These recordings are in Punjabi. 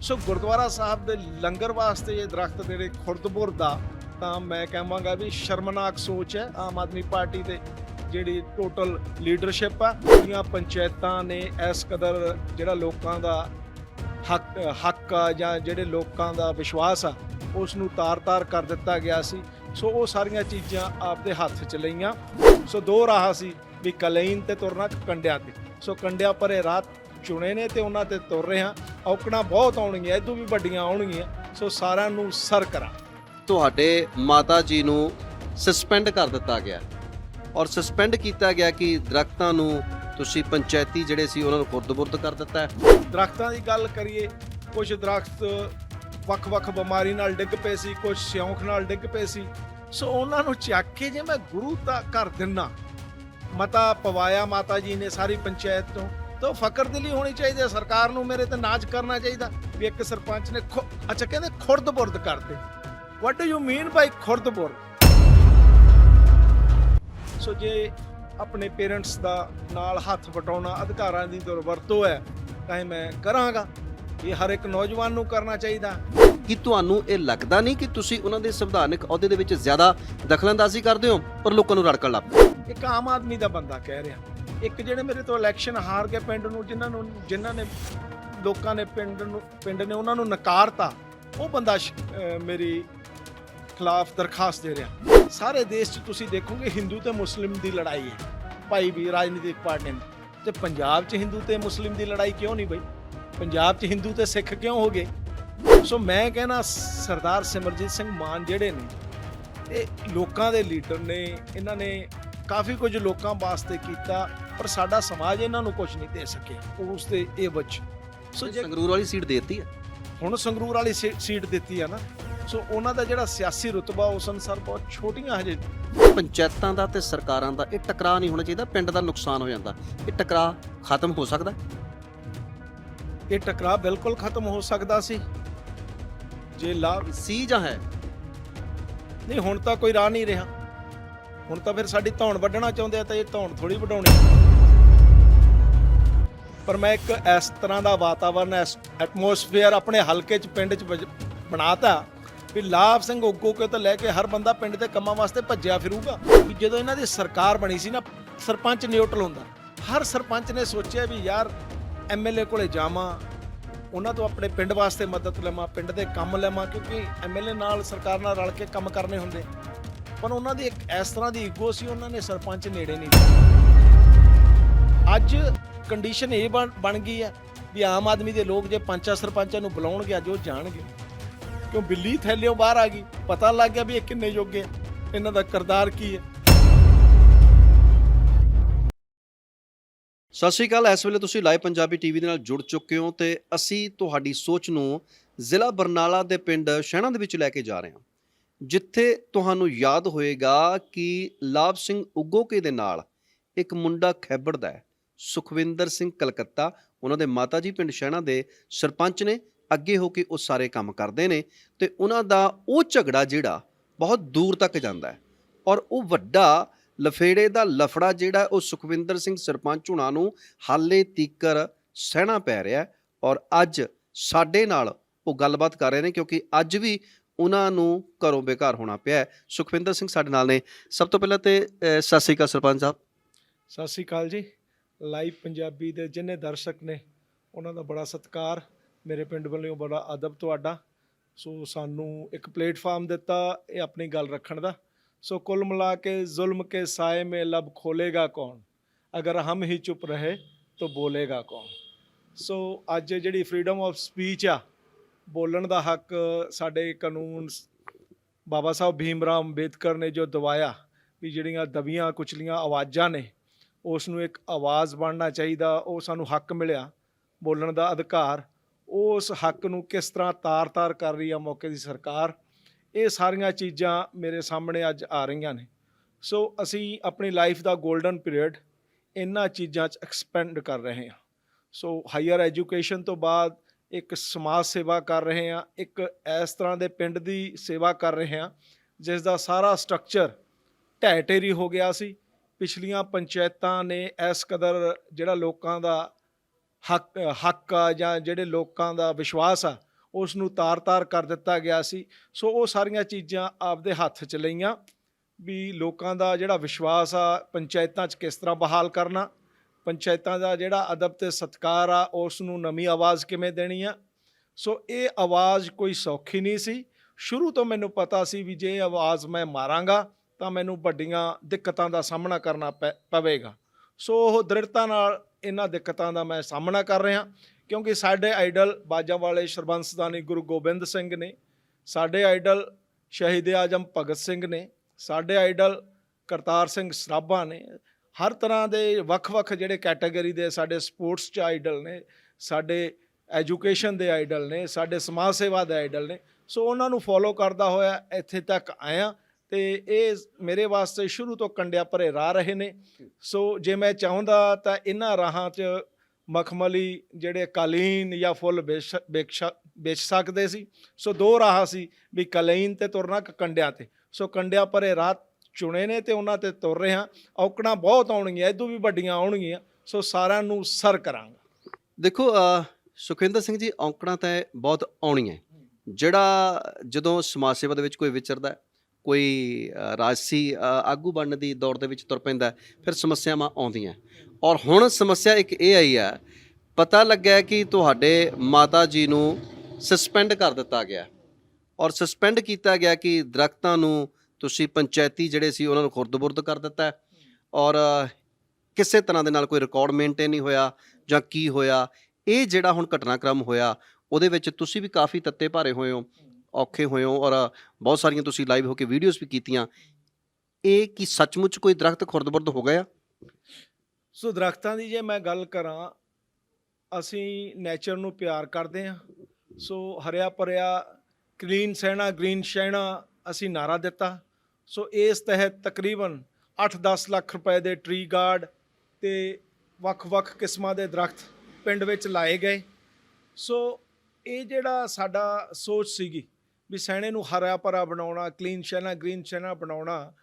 ਸੋ ਗੁਰਦੁਆਰਾ ਸਾਹਿਬ ਦੇ ਲੰਗਰ ਵਾਸਤੇ ਇਹ ਦਰਖਤ ਜਿਹੜੇ ਖੁਰਦਪੁਰ ਦਾ ਤਾਂ ਮੈਂ ਕਹਾਂਗਾ ਵੀ ਸ਼ਰਮਨਾਕ ਸੋਚ ਹੈ ਆਮ ਆਦਮੀ ਪਾਰਟੀ ਦੇ, ਜਿਹੜੀ ਟੋਟਲ ਲੀਡਰਸ਼ਿਪ ਆ ਜਿਹੜੀਆਂ ਪੰਚਾਇਤਾਂ ਨੇ ਇਸ ਕਦਰ ਜਿਹੜਾ ਲੋਕਾਂ ਦਾ ਹੱਕ ਹੱਕ ਆ ਜਾਂ ਜਿਹੜੇ ਲੋਕਾਂ ਦਾ ਵਿਸ਼ਵਾਸ ਆ ਉਸ ਨੂੰ ਤਾਰ-ਤਾਰ ਕਰ ਦਿੱਤਾ ਗਿਆ ਸੀ। ਸੋ ਉਹ ਸਾਰੀਆਂ ਚੀਜ਼ਾਂ ਆਪਦੇ ਹੱਥ 'ਚ ਲਈਆਂ। ਸੋ ਦੋ ਰਾਹ ਸੀ ਵੀ ਕਲੈਨ ਤੇ ਤੁਰਨਾ, ਕੰਡਿਆਂ ਤੇ। ਸੋ ਕੰਡਿਆਂ ਪਰੇ ਰਾਤ ਚੁਣੇ ਨੇ ਤੇ ਉਹਨਾਂ ਤੇ ਤੁਰ ਰਹੇ ਹਾਂ। ਔਕੜਾਂ ਬਹੁਤ ਆਉਣਗੀਆਂ ਇਦੋਂ ਵੀ ਵੱਡੀਆਂ ਆਉਣਗੀਆਂ। ਸੋ ਸਾਰਿਆਂ ਨੂੰ ਸਰ ਕਰਾਂ। ਤੁਹਾਡੇ ਮਾਤਾ ਜੀ ਨੂੰ ਸਸਪੈਂਡ ਕਰ ਦਿੱਤਾ ਗਿਆ। ਔਰ ਸਸਪੈਂਡ ਕੀਤਾ ਗਿਆ ਕਿ ਦਰਖਤਾਂ ਨੂੰ ਤੁਸੀਂ ਪੰਚਾਇਤੀ ਜਿਹੜੇ ਸੀ ਉਹਨਾਂ ਨੂੰ ਖੁਰਦ-ਬੁਰਦ ਕਰ ਦਿੱਤਾ ਹੈ। ਦਰਖਤਾਂ ਦੀ ਗੱਲ ਕਰੀਏ ਕੁਝ ਦਰਖਤ ਵੱਖ-ਵੱਖ ਬਿਮਾਰੀ ਨਾਲ ਡਿੱਗ ਪਏ ਸੀ ਕੁਝ ਸਿਉਂਖ ਨਾਲ ਡਿੱਗ ਪਏ ਸੀ। ਸੋ ਉਹਨਾਂ ਨੂੰ ਚੱਕ ਕੇ ਜੇ ਮੈਂ ਗੁਰੂ ਦਾ ਘਰ ਦਿੰਨਾ ਮਤਾ ਪਵਾਇਆ ਮਾਤਾ ਜੀ ਨੇ ਸਾਰੀ ਪੰਚਾਇਤ ਤੋਂ। ਤਾਂ ਫਕਰ ਦਿਲੀ ਹੋਣੀ ਚਾਹੀਦੀ ਹੈ। ਸਰਕਾਰ ਨੂੰ ਮੇਰੇ ਤੇ ਨਾਚ ਕਰਨਾ ਚਾਹੀਦਾ ਵੀ ਇੱਕ ਸਰਪੰਚ ਨੇ ਅੱਛਾ ਕਹਿੰਦੇ ਖੁਰਦ-ਬੁਰਦ ਕਰਦੇ। What do you mean by ਖੁਰਦ-ਬੁਰਦ? So ਜੇ ਆਪਣੇ ਪੇਰੈਂਟਸ ਦਾ ਨਾਲ ਹੱਥ ਵਟਾਉਣਾ ਅਧਿਕਾਰਾਂ ਦੀ ਦੁਰਵਰਤੋਂ ਹੈ ਤਾਂ ਇਹ ਮੈਂ ਕਰਾਂਗਾ। ਇਹ ਹਰ ਇੱਕ ਨੌਜਵਾਨ ਨੂੰ ਕਰਨਾ ਚਾਹੀਦਾ। ਕਿ ਤੁਹਾਨੂੰ ਇਹ ਲੱਗਦਾ ਨਹੀਂ ਕਿ ਤੁਸੀਂ ਉਹਨਾਂ ਦੇ ਸੰਵਿਧਾਨਕ ਅਹੁਦੇ ਦੇ ਵਿੱਚ ਜ਼ਿਆਦਾ ਦਖਲਅੰਦਾਜ਼ੀ ਕਰਦੇ ਹੋ ਪਰ ਲੋਕਾਂ ਨੂੰ ਰੜਕਣ ਲੱਗ ਪਏ? ਇੱਕ ਆਮ ਆਦਮੀ ਦਾ ਬੰਦਾ ਕਹਿ ਰਿਹਾ। ਇੱਕ ਜਿਹੜੇ ਮੇਰੇ ਤੋਂ ਇਲੈਕਸ਼ਨ ਹਾਰ ਗਏ ਪਿੰਡ ਨੂੰ, ਜਿਨ੍ਹਾਂ ਨੂੰ ਜਿਨ੍ਹਾਂ ਨੇ ਲੋਕਾਂ ਨੇ ਪਿੰਡ ਨੂੰ ਪਿੰਡ ਨੇ ਉਹਨਾਂ ਨੂੰ ਨਕਾਰਤਾ, ਉਹ ਬੰਦਾ ਮੇਰੀ ਖਿਲਾਫ ਦਰਖਾਸਤ ਦੇ ਰਿਹਾ। ਸਾਰੇ ਦੇਸ਼ 'ਚ ਤੁਸੀਂ ਦੇਖੋਗੇ ਹਿੰਦੂ ਤੇ ਮੁਸਲਿਮ ਦੀ ਲੜਾਈ ਹੈ। ਭਾਈ ਵੀ ਰਾਜਨੀਤਿਕ ਪਾਰਟੀ ਨੇ ਤੇ ਪੰਜਾਬ 'ਚ ਹਿੰਦੂ ਤੇ ਮੁਸਲਿਮ ਦੀ ਲੜਾਈ ਕਿਉਂ ਨਹੀਂ ਬਈ? ਪੰਜਾਬ 'ਚ ਹਿੰਦੂ ਤੇ ਸਿੱਖ ਕਿਉਂ ਹੋ ਗਏ? ਸੋ ਮੈਂ ਕਹਿਣਾ ਸਰਦਾਰ ਸਿਮਰਜੀਤ ਸਿੰਘ ਮਾਨ ਜਿਹੜੇ ਨੇ, ਇਹ ਲੋਕਾਂ ਦੇ ਲੀਡਰ ਨੇ, ਇਹਨਾਂ ਨੇ ਕਾਫੀ ਕੁਝ ਲੋਕਾਂ ਵਾਸਤੇ ਕੀਤਾ। ਪਰ ਸਾਡਾ ਸਮਾਜ ਇਹਨਾਂ ਨੂੰ ਕੁਝ ਨਹੀਂ ਦੇ ਸਕਿਆ ਉਸ ਦੇ ਇਹ ਵਿੱਚ ਸੋ ਜੇ ਸੰਗਰੂਰ ਵਾਲੀ ਸੀਟ ਦੇਤੀ ਹੈ। ਹੁਣ ਸੰਗਰੂਰ ਵਾਲੀ ਸੀਟ ਦਿੱਤੀ ਆ ਨਾ ਸੋ ਉਹਨਾਂ ਦਾ ਜਿਹੜਾ ਸਿਆਸੀ ਰੁਤਬਾ ਉਸ ਅਨੁਸਾਰ ਬਹੁਤ ਛੋਟੀਆਂ ਹਜੇ। ਪੰਚਾਇਤਾਂ ਦਾ ਤੇ ਸਰਕਾਰਾਂ ਦਾ ਇਹ ਟਕਰਾਅ ਨਹੀਂ ਹੋਣਾ ਚਾਹੀਦਾ ਪਿੰਡ ਦਾ ਨੁਕਸਾਨ ਹੋ ਜਾਂਦਾ। ਇਹ ਟਕਰਾਅ ਖਤਮ ਹੋ ਸਕਦਾ? ਇਹ ਟਕਰਾਅ ਬਿਲਕੁਲ ਖਤਮ ਹੋ ਸਕਦਾ ਸੀ। ਜੇ ਲਾਭ ਸੀ ਜਾਂ ਹੈ। ਨਹੀਂ ਹੁਣ ਤਾਂ ਕੋਈ ਰਾਹ ਨਹੀਂ ਰਿਹਾ। ਹੁਣ ਤਾਂ ਫਿਰ ਸਾਡੀ ਧੌਣ ਵੱਢਣਾ ਚਾਹੁੰਦੇ ਆ ਤਾਂ ਇਹ ਧੌਣ ਥੋੜੀ ਵਢਾਉਣੀ ਪਰ ਮੈਂ ਇੱਕ ਇਸ ਤਰ੍ਹਾਂ ਦਾ ਵਾਤਾਵਰਨ, ਇਸ ਐਟਮੋਸਫੇਅਰ ਆਪਣੇ ਹਲਕੇ 'ਚ, ਪਿੰਡ 'ਚ ਵਜ- ਬਣਾਤਾ ਵੀ ਲਾਭ ਸਿੰਘ ਉੱਗੋ ਕੇ ਤੋਂ ਲੈ ਕੇ ਹਰ ਬੰਦਾ ਪਿੰਡ ਦੇ ਕੰਮਾਂ ਵਾਸਤੇ ਭੱਜਿਆ ਫਿਰੂਗਾ। ਵੀ ਜਦੋਂ ਇਹਨਾਂ ਦੀ ਸਰਕਾਰ ਬਣੀ ਸੀ ਨਾ, ਸਰਪੰਚ ਨਿਊਟਰਲ ਹੁੰਦਾ। ਹਰ ਸਰਪੰਚ ਨੇ ਸੋਚਿਆ ਵੀ ਯਾਰ ਐਮਐਲਏ ਕੋਲੇ ਜਾਵਾਂ, ਉਹਨਾਂ ਤੋਂ ਆਪਣੇ ਪਿੰਡ ਵਾਸਤੇ ਮਦਦ ਲਵਾਂ, ਪਿੰਡ ਦੇ ਕੰਮ ਲਵਾਂ, ਕਿਉਂਕਿ ਐਮਐਲਏ ਨਾਲ ਸਰਕਾਰ ਨਾਲ ਰਲ ਕੇ ਕੰਮ ਕਰਨੇ ਹੁੰਦੇ। ਪਰ ਉਹਨਾਂ ਦੀ ਇੱਕ ਇਸ ਤਰ੍ਹਾਂ ਦੀ ਈਗੋ ਸੀ, ਉਹਨਾਂ ਨੇ ਸਰਪੰਚ ਨੇੜੇ ਨਹੀਂ ਅੱਜ ਕੰਡੀਸ਼ਨ ਇਹ ਬਣ ਬਣ ਗਈ ਹੈ ਵੀ ਆਮ ਆਦਮੀ ਦੇ ਲੋਕ ਜੇ ਪੰਚਾਂ ਸਰਪੰਚਾਂ ਨੂੰ ਬੁਲਾਉਣਗੇ ਅੱਜ ਉਹ ਜਾਣਗੇ। ਕਿਉਂ ਬਿੱਲੀ ਥੈਲਿਓਂ ਬਾਹਰ ਆ ਗਈ? ਪਤਾ ਲੱਗ ਗਿਆ ਵੀ ਇਹ ਕਿੰਨੇ ਯੋਗੇ ਆ। ਇਹਨਾਂ ਦਾ ਕਿਰਦਾਰ ਕੀ ਹੈ ਸਤਿ ਸ਼੍ਰੀ ਅਕਾਲ, ਇਸ ਵੇਲੇ ਤੁਸੀਂ ਲਾਈਵ ਪੰਜਾਬੀ ਟੀਵੀ ਦੇ ਨਾਲ ਜੁੜ ਚੁੱਕੇ ਹੋ ਤੇ ਅਸੀਂ ਤੁਹਾਡੀ ਸੋਚ ਨੂੰ ਜ਼ਿਲ੍ਹਾ ਬਰਨਾਲਾ ਦੇ ਪਿੰਡ ਸ਼ਹਿਣਾ ਦੇ ਵਿੱਚ ਲੈ ਕੇ ਜਾ ਰਹੇ ਹਾਂ। ਜਿੱਥੇ ਤੁਹਾਨੂੰ ਯਾਦ ਹੋਏਗਾ ਕਿ ਲਾਭ ਸਿੰਘ ਉਗੋਕੇ ਦੇ ਨਾਲ ਇੱਕ ਮੁੰਡਾ ਖੈਬੜ ਦਾ ਹੈ। ਸੁਖਵਿੰਦਰ ਸਿੰਘ ਕਲਕੱਤਾ ਉਹਨਾਂ ਦੇ ਮਾਤਾ ਜੀ ਪਿੰਡ ਸ਼ਹਿਣਾ ਦੇ ਸਰਪੰਚ ਨੇ ਅੱਗੇ ਹੋ ਕੇ ਉਹ ਸਾਰੇ ਕੰਮ ਕਰਦੇ ਨੇ ਤੇ ਉਹਨਾਂ ਦਾ ਉਹ ਝਗੜਾ ਜਿਹੜਾ ਬਹੁਤ ਦੂਰ ਤੱਕ ਜਾਂਦਾ ਹੈ ਔਰ ਉਹ ਵੱਡਾ ਲਫੇੜੇ ਦਾ ਲਫੜਾ ਜਿਹੜਾ ਉਹ ਸੁਖਵਿੰਦਰ ਸਿੰਘ ਸਰਪੰਚ ਹੁਣਾਂ ਨੂੰ ਹਾਲੇ ਤੀਕਰ ਸਹਿਣਾ ਪੈ ਰਿਹਾ ਔਰ ਅੱਜ ਸਾਡੇ ਨਾਲ ਉਹ ਗੱਲਬਾਤ ਕਰ ਰਹੇ ਨੇ ਕਿਉਂਕਿ ਅੱਜ ਵੀ ਉਹਨਾਂ ਨੂੰ ਘਰੋਂ ਬੇਕਾਰ ਹੋਣਾ ਪਿਆ ਸੁਖਵਿੰਦਰ ਸਿੰਘ ਸਾਡੇ ਨਾਲ ਨੇ। ਸਭ ਤੋਂ ਪਹਿਲਾਂ ਤੇ ਅਹ, ਸਤਿ ਸ੍ਰੀ ਅਕਾਲ ਸਰਪੰਚ ਸਾਹਿਬ। ਸਤਿ ਸ਼੍ਰੀ ਅਕਾਲ ਜੀ। ਲਾਈਵ ਪੰਜਾਬੀ ਦੇ ਜਿੰਨੇ ਦਰਸ਼ਕ ਨੇ, ਉਹਨਾਂ ਦਾ ਬੜਾ ਸਤਿਕਾਰ। ਮੇਰੇ ਪਿੰਡ ਵੱਲੋਂ ਬੜਾ ਅਦਬ ਤੁਹਾਡਾ। ਸੋ ਸਾਨੂੰ ਇੱਕ ਪਲੇਟਫਾਰਮ ਦਿੱਤਾ ਇਹ ਆਪਣੀ ਗੱਲ ਰੱਖਣ ਦਾ। ਸੋ ਕੁੱਲ ਮਿਲਾ ਕੇ ਜ਼ੁਲਮ ਕੇ ਸਾਏ ਮੇ ਲਬ ਖੋਲੇਗਾ ਕੌਣ? ਅਗਰ ਹਮ ਹੀ ਚੁੱਪ ਰਹੇ ਤਾਂ ਬੋਲੇਗਾ ਕੌਣ? ਸੋ ਅੱਜ ਜਿਹੜੀ ਫਰੀडम ਆਫ ਸਪੀਚ ਆ, ਬੋਲਣ ਦਾ ਹੱਕ ਸਾਡੇ ਕਾਨੂੰਨ ਬਾਬਾ ਸਾਹਿਬ ਭੀਮ ਰਾਮ ਅੰਬੇਦਕਰ ਨੇ ਜੋ ਦਵਾਇਆ ਵੀ ਜਿਹੜੀਆਂ ਦਬੀਆਂ ਕੁਚਲੀਆਂ ਆਵਾਜ਼ਾਂ ਨੇ ਉਸ ਨੂੰ ਇੱਕ ਆਵਾਜ਼ ਬਣਨਾ ਚਾਹੀਦਾ, ਉਹ ਸਾਨੂੰ ਹੱਕ ਮਿਲਿਆ ਬੋਲਣ ਦਾ ਅਧਿਕਾਰ। ਉਸ ਹੱਕ ਨੂੰ ਕਿਸ ਤਰ੍ਹਾਂ ਤਾਰ-ਤਾਰ ਕਰ ਰਹੀ ਆ ਮੌਕੇ ਦੀ ਸਰਕਾਰ, ਇਹ ਸਾਰੀਆਂ ਚੀਜ਼ਾਂ ਮੇਰੇ ਸਾਹਮਣੇ ਅੱਜ ਆ ਰਹੀਆਂ ਨੇ। ਸੋ ਅਸੀਂ ਆਪਣੀ ਲਾਈਫ ਦਾ 골ਡਨ ਪੀਰੀਅਡ ਇਹਨਾਂ ਚੀਜ਼ਾਂ 'ਚ ਐਕਸਪੈਂਡ ਕਰ ਰਹੇ ਹਾਂ। ਸੋ ਹਾਇਰ ਐਜੂਕੇਸ਼ਨ ਤੋਂ ਬਾਅਦ ਇੱਕ ਸਮਾਜ ਸੇਵਾ ਕਰ ਰਹੇ ਹਾਂ, ਇੱਕ ਇਸ ਤਰ੍ਹਾਂ ਦੇ ਪਿੰਡ ਦੀ ਸੇਵਾ ਕਰ ਰਹੇ ਹਾਂ, ਜਿਸ ਦਾ ਸਾਰਾ ਸਟਰਕਚਰ ਢਹਿ ਢੇਰੀ ਹੋ ਗਿਆ ਸੀ। ਪਿਛਲੀਆਂ ਪੰਚਾਇਤਾਂ ਨੇ ਇਸ ਕਦਰ ਜਿਹੜਾ ਲੋਕਾਂ ਦਾ ਹੱਕ ਹੱਕ ਆ ਜਾਂ ਜਿਹੜੇ ਲੋਕਾਂ ਦਾ ਵਿਸ਼ਵਾਸ ਆ ਉਸ ਨੂੰ ਤਾਰ-ਤਾਰ ਕਰ ਦਿੱਤਾ ਗਿਆ ਸੀ। ਸੋ ਉਹ ਸਾਰੀਆਂ ਚੀਜ਼ਾਂ ਆਪਦੇ ਹੱਥ 'ਚ ਲਈਆਂ ਵੀ ਲੋਕਾਂ ਦਾ ਜਿਹੜਾ ਵਿਸ਼ਵਾਸ ਆ, ਪੰਚਾਇਤਾਂ 'ਚ ਕਿਸ ਤਰ੍ਹਾਂ ਬਹਾਲ ਕਰਨਾ, ਪੰਚਾਇਤਾਂ ਦਾ ਜਿਹੜਾ ਅਦਬ ਤੇ ਸਤਕਾਰ ਆ ਉਸ ਨੂੰ ਨਵੀਂ ਆਵਾਜ਼ ਕਿਵੇਂ ਦੇਣੀ ਆ। ਸੋ ਇਹ ਆਵਾਜ਼ ਕੋਈ ਸੌਖੀ ਨਹੀਂ ਸੀ। ਸ਼ੁਰੂ ਤੋਂ ਮੈਨੂੰ ਪਤਾ ਸੀ ਵੀ ਜੇ ਆਵਾਜ਼ ਮੈਂ ਮਾਰਾਂਗਾ ਤਾਂ ਮੈਨੂੰ ਵੱਡੀਆਂ ਦਿੱਕਤਾਂ ਦਾ ਸਾਹਮਣਾ ਕਰਨਾ ਪੈ- ਪਵੇਗਾ। ਸੋ ਉਹ ਦ੍ਰਿੜਤਾ ਨਾਲ ਇਹਨਾਂ ਦਿੱਕਤਾਂ ਦਾ ਮੈਂ ਸਾਹਮਣਾ ਕਰ ਰਿਹਾ, ਕਿਉਂਕਿ ਸਾਡੇ ਆਈਡਲ ਬਾਜਾਂ ਵਾਲੇ ਸਰਬੰਸਦਾਨੀ ਗੁਰੂ ਗੋਬਿੰਦ ਸਿੰਘ ਨੇ, ਸਾਡੇ ਆਈਡਲ ਸ਼ਹੀਦ ਆਜਮ ਭਗਤ ਸਿੰਘ ਨੇ, ਸਾਡੇ ਆਈਡਲ ਕਰਤਾਰ ਸਿੰਘ ਸਰਾਭਾ ਨੇ, ਹਰ ਤਰ੍ਹਾਂ ਦੇ ਵੱਖ-ਵੱਖ ਜਿਹੜੇ ਕੈਟਾਗਰੀ ਦੇ ਸਾਡੇ ਸਪੋਰਟਸ ਚ ਆਈਡਲ ਨੇ, ਸਾਡੇ ਐਜੂਕੇਸ਼ਨ ਦੇ ਆਈਡਲ ਨੇ, ਸਾਡੇ ਸਮਾਜ ਸੇਵਾ ਦੇ ਆਈਡਲ ਨੇ, ਸੋ ਉਹਨਾਂ ਨੂੰ ਫੋਲੋ ਕਰਦਾ ਹੋਇਆ ਇੱਥੇ ਤੱਕ ਆਇਆ। ਤੇ ਇਹ ਮੇਰੇ ਵਾਸਤੇ ਸ਼ੁਰੂ ਤੋਂ ਕੰਡਿਆ ਭਰੇ ਰਾਹ ਰਹੇ ਨੇ। ਸੋ ਜੇ ਮੈਂ ਚਾਹੁੰਦਾ ਤਾਂ ਇਹਨਾਂ ਰਾਹਾਂ 'ਚ ਮਖਮਲੀ ਜਿਹੜੇ ਕਾਲੀਨ ਜਾਂ ਫੁੱਲ ਵੇਚ ਵੇਚ ਵੇਚ ਸਕਦੇ ਸੀ। ਸੋ ਦੋ ਰਾਹਾਂ ਸੀ ਵੀ ਕਲੀਨ ਤੇ ਤੁਰਨਾ ਕਿ ਕੰਡਿਆਂ ਤੇ। ਸੋ ਕੰਡਿਆਂ ਭਰੇ ਰਾਹ ਚੁਣੇ ਨੇ ਤੇ ਉਹਨਾਂ ਤੇ ਤੁਰ ਰਹੇ ਹਾਂ। ਔਕੜਾਂ ਬਹੁਤ ਆਉਣਗੀਆਂ ਇਦੋਂ ਵੀ ਵੱਡੀਆਂ ਆਉਣਗੀਆਂ। ਸੋ ਸਾਰਿਆਂ ਨੂੰ ਸਰ ਕਰਾਂਗਾ। ਦੇਖੋ ਅ, ਸੁਖਿੰਦਰ ਸਿੰਘ ਜੀ ਔਕੜਾਂ ਤਾਂ ਬਹੁਤ ਆਉਣੀਆਂ। ਜਿਹੜਾ ਜਦੋਂ ਸਮਾਜ ਸੇਵਾ ਦੇ ਵਿੱਚ ਕੋਈ ਵਿਚਰਦਾ ਕੋਈ ਰਾਜਸੀ ਆਗੂ ਬਣਨ ਦੀ ਦੌੜ ਦੇ ਵਿੱਚ ਤੁਰ ਪੈਂਦਾ, ਫਿਰ ਸਮੱਸਿਆਵਾਂ ਆਉਂਦੀਆਂ। ਔਰ ਹੁਣ ਸਮੱਸਿਆ ਇੱਕ ਇਹ ਆਈ ਹੈ ਪਤਾ ਲੱਗਿਆ ਕਿ ਤੁਹਾਡੇ ਮਾਤਾ ਜੀ ਨੂੰ ਸਸਪੈਂਡ ਕਰ ਦਿੱਤਾ ਗਿਆ। ਔਰ ਸਸਪੈਂਡ ਕੀਤਾ ਗਿਆ ਕਿ ਦਰਖਤਾਂ ਨੂੰ ਤੁਸੀਂ ਪੰਚਾਇਤੀ ਜਿਹੜੇ ਸੀ ਉਹਨਾਂ ਨੂੰ ਖੁਰਦ-ਬੁਰਦ ਕਰ ਦਿੱਤਾ। ਔਰ ਕਿਸੇ ਤਰ੍ਹਾਂ ਦੇ ਨਾਲ ਕੋਈ ਰਿਕਾਰਡ ਮੇਨਟੇਨ ਨਹੀਂ ਹੋਇਆ ਜਾਂ ਕੀ ਹੋਇਆ, ਇਹ ਜਿਹੜਾ ਹੁਣ ਘਟਨਾਕ੍ਰਮ ਹੋਇਆ, ਉਹਦੇ ਵਿੱਚ ਤੁਸੀਂ ਵੀ ਕਾਫੀ ਤੱਤੇ ਭਾਰੇ ਹੋਏ ਹੋ। ਔਖੇ ਹੋਏ ਹੋ ਔਰ ਬਹੁਤ ਸਾਰੀਆਂ ਤੁਸੀਂ ਲਾਈਵ ਹੋ ਕੇ ਵੀਡੀਓਜ਼ ਵੀ ਕੀਤੀਆਂ। ਇਹ ਕੀ ਸੱਚਮੁੱਚ ਕੋਈ ਦਰਖਤ ਖੁਰਦ-ਬੁਰਦ ਹੋ ਗਿਆ? ਸੋ ਦਰਖਤਾਂ ਦੀ ਜੇ ਮੈਂ ਗੱਲ ਕਰਾਂ, ਅਸੀਂ ਨੇਚਰ ਨੂੰ ਪਿਆਰ ਕਰਦੇ ਹਾਂ। ਸੋ ਹਰਿਆ ਭਰਿਆ ਕਲੀਨ ਸਹਿਣਾ ਗ੍ਰੀਨ ਸਹਿਣਾ ਅਸੀਂ ਨਾਰਾ ਦਿੱਤਾ। ਸੋ ਇਸ ਤਹਿਤ ਤਕਰੀਬਨ 8-10 ਲੱਖ ਰੁਪਏ ਦੇ ਟ੍ਰੀ ਗਾਰਡ ਤੇ ਵੱਖ-ਵੱਖ ਕਿਸਮਾਂ ਦੇ ਦਰਖਤ ਪਿੰਡ ਵਿੱਚ ਲਾਏ ਗਏ। ਸੋ ਇਹ ਜਿਹੜਾ ਸਾਡਾ ਸੋਚ ਸੀਗੀ ਵੀ ਸਹਿਣੇ ਨੂੰ ਹਰਾ ਭਰਾ ਬਣਾਉਣਾ ਕਲੀਨ ਸ਼ਹਿਣਾ ਗ੍ਰੀਨ ਸ਼ਹਿਣਾ ਬਣਾਉਣਾ।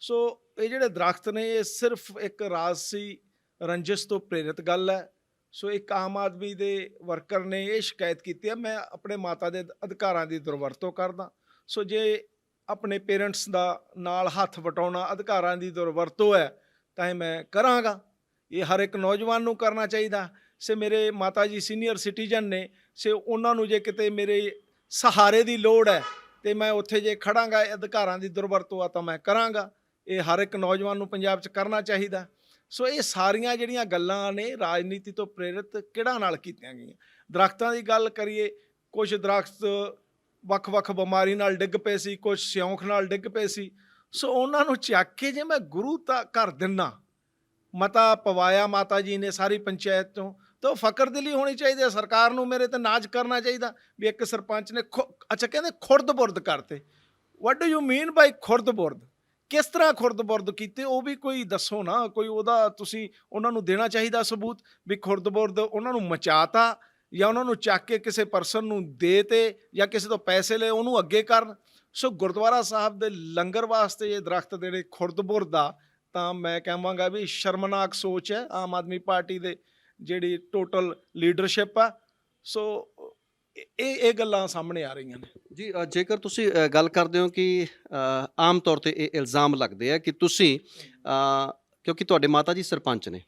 ਸੋ ਇਹ ਜਿਹੜੇ ਦਰਖਤ ਨੇ, ਇਹ ਸਿਰਫ ਇੱਕ ਰਾਜਸੀ ਰੰਜਿਸ਼ ਤੋਂ ਪ੍ਰੇਰਿਤ ਗੱਲ ਹੈ। ਸੋ ਇੱਕ ਆਮ ਆਦਮੀ ਦੇ ਵਰਕਰ ਨੇ ਇਹ ਸ਼ਿਕਾਇਤ ਕੀਤੀ ਹੈ, ਮੈਂ ਆਪਣੇ ਮਾਤਾ ਦੇ ਅਧਿਕਾਰਾਂ ਦੀ ਦੁਰਵਰਤੋਂ ਕਰਦਾ। ਸੋ ਜੇ ਆਪਣੇ ਪੇਰੈਂਟਸ ਦਾ ਨਾਲ ਹੱਥ ਵਟਾਉਣਾ ਅਧਿਕਾਰਾਂ ਦੀ ਦੁਰਵਰਤੋਂ ਹੈ, ਤਾਂ ਇਹ ਮੈਂ ਕਰਾਂਗਾ। ਇਹ ਹਰ ਇੱਕ ਨੌਜਵਾਨ ਨੂੰ ਕਰਨਾ ਚਾਹੀਦਾ। ਸੇ ਮੇਰੇ ਮਾਤਾ ਜੀ ਸੀਨੀਅਰ ਸਿਟੀਜ਼ਨ ਨੇ, ਸੇ ਉਹਨਾਂ ਨੂੰ ਜੇ ਕਿਤੇ ਮੇਰੇ ਸਹਾਰੇ ਦੀ ਲੋੜ ਹੈ ਤੇ ਮੈਂ ਉੱਥੇ ਜੇ ਖੜਾਂਗਾ, ਇਹ ਅਧਿਕਾਰਾਂ ਦੀ ਦੁਰਵਰਤੋਂ ਆ ਤਾਂ ਮੈਂ ਕਰਾਂਗਾ। ਇਹ ਹਰ ਇੱਕ ਨੌਜਵਾਨ ਨੂੰ ਪੰਜਾਬ 'ਚ ਕਰਨਾ ਚਾਹੀਦਾ। ਸੋ ਇਹ ਸਾਰੀਆਂ ਜਿਹੜੀਆਂ ਗੱਲਾਂ ਨੇ ਰਾਜਨੀਤੀ ਤੋਂ ਪ੍ਰੇਰਿਤ ਕਿਹੜਾ ਨਾਲ ਕੀਤੀਆਂ ਗਈਆਂ? ਦਰਖਤਾਂ ਦੀ ਗੱਲ ਕਰੀਏ ਕੁਝ ਦਰਖਤ ਵੱਖ-ਵੱਖ ਬਿਮਾਰੀ ਨਾਲ ਡਿੱਗ ਪਏ ਸੀ ਕੁਝ ਸਿਉਂਖ ਨਾਲ ਡਿੱਗ ਪਏ ਸੀ। ਸੋ ਉਹਨਾਂ ਨੂੰ ਚੱਕ ਕੇ ਜੇ ਮੈਂ ਗੁਰੂ ਤਾਂ ਘਰ ਦਿੰਨਾ, ਮਤਾ ਪਵਾਇਆ ਮਾਤਾ ਜੀ ਨੇ ਸਾਰੀ ਪੰਚਾਇਤ ਤੋਂ ਤਾਂ ਉਹ ਫਕਰ ਦਿਲੀ ਹੋਣੀ ਚਾਹੀਦੀ ਹੈ ਸਰਕਾਰ ਨੂੰ ਮੇਰੇ ਤੇ ਨਾਜ ਕਰਨਾ ਚਾਹੀਦਾ। ਵੀ ਇੱਕ ਸਰਪੰਚ ਨੇ ਖੁ- ਅੱਛਾ ਕਹਿੰਦੇ ਖੁਰਦ-ਬੁਰਦ ਕਰਤੇ। What do you mean by ਖੁਰਦ-ਬੁਰਦ ਕਿਸ ਤਰ੍ਹਾਂ ਖੁਰਦ-ਬੁਰਦ ਕੀਤੇ? ਉਹ ਵੀ ਕੋਈ ਦੱਸੋ ਨਾ। ਕੋਈ ਉਹਦਾ ਤੁਸੀਂ ਉਹਨਾਂ ਨੂੰ ਦੇਣਾ ਚਾਹੀਦਾ ਸਬੂਤ ਵੀ ਖੁਰਦ-ਬੁਰਦ ਉਹਨਾਂ ਨੂੰ ਮਚਾਤਾ ਜਾਂ ਉਹਨਾਂ ਨੂੰ ਚੱਕ ਕੇ ਕਿਸੇ ਪਰਸਨ ਨੂੰ ਦੇ ਤੇ ਜਾਂ ਕਿਸੇ ਤੋਂ ਪੈਸੇ ਲਏ, ਉਹਨੂੰ ਅੱਗੇ ਕਰਨ। ਸੋ ਗੁਰਦੁਆਰਾ ਸਾਹਿਬ ਦੇ ਲੰਗਰ ਵਾਸਤੇ ਇਹ ਦਰਖਤ ਦੇਣੇ ਖੁਰਦ-ਬੁਰਦ ਦਾ ਤਾਂ ਮੈਂ ਕਹਾਂਗਾ ਵੀ ਸ਼ਰਮਨਾਕ ਸੋਚ ਹੈ। ਆਮ ਆਦਮੀ ਪਾਰਟੀ ਦੇ ਜਿਹੜੀ ਟੋਟਲ ਲੀਡਰਸ਼ਿਪ ਆ ਸੋ ਇਹ ਇਹ ਗੱਲਾਂ ਸਾਹਮਣੇ ਆ ਰਹੀਆਂ ਨੇ। ਜੀ ਜੇਕਰ ਤੁਸੀਂ ਗੱਲ ਕਰਦੇ ਹੋ ਕਿ ਆਮ ਤੌਰ ਤੇ ਇਹ ਇਲਜ਼ਾਮ ਲੱਗਦੇ ਆ ਕਿ ਤੁਸੀਂ ਕਿਉਂਕਿ ਤੁਹਾਡੇ ਮਾਤਾ ਜੀ ਸਰਪੰਚ ਨੇ,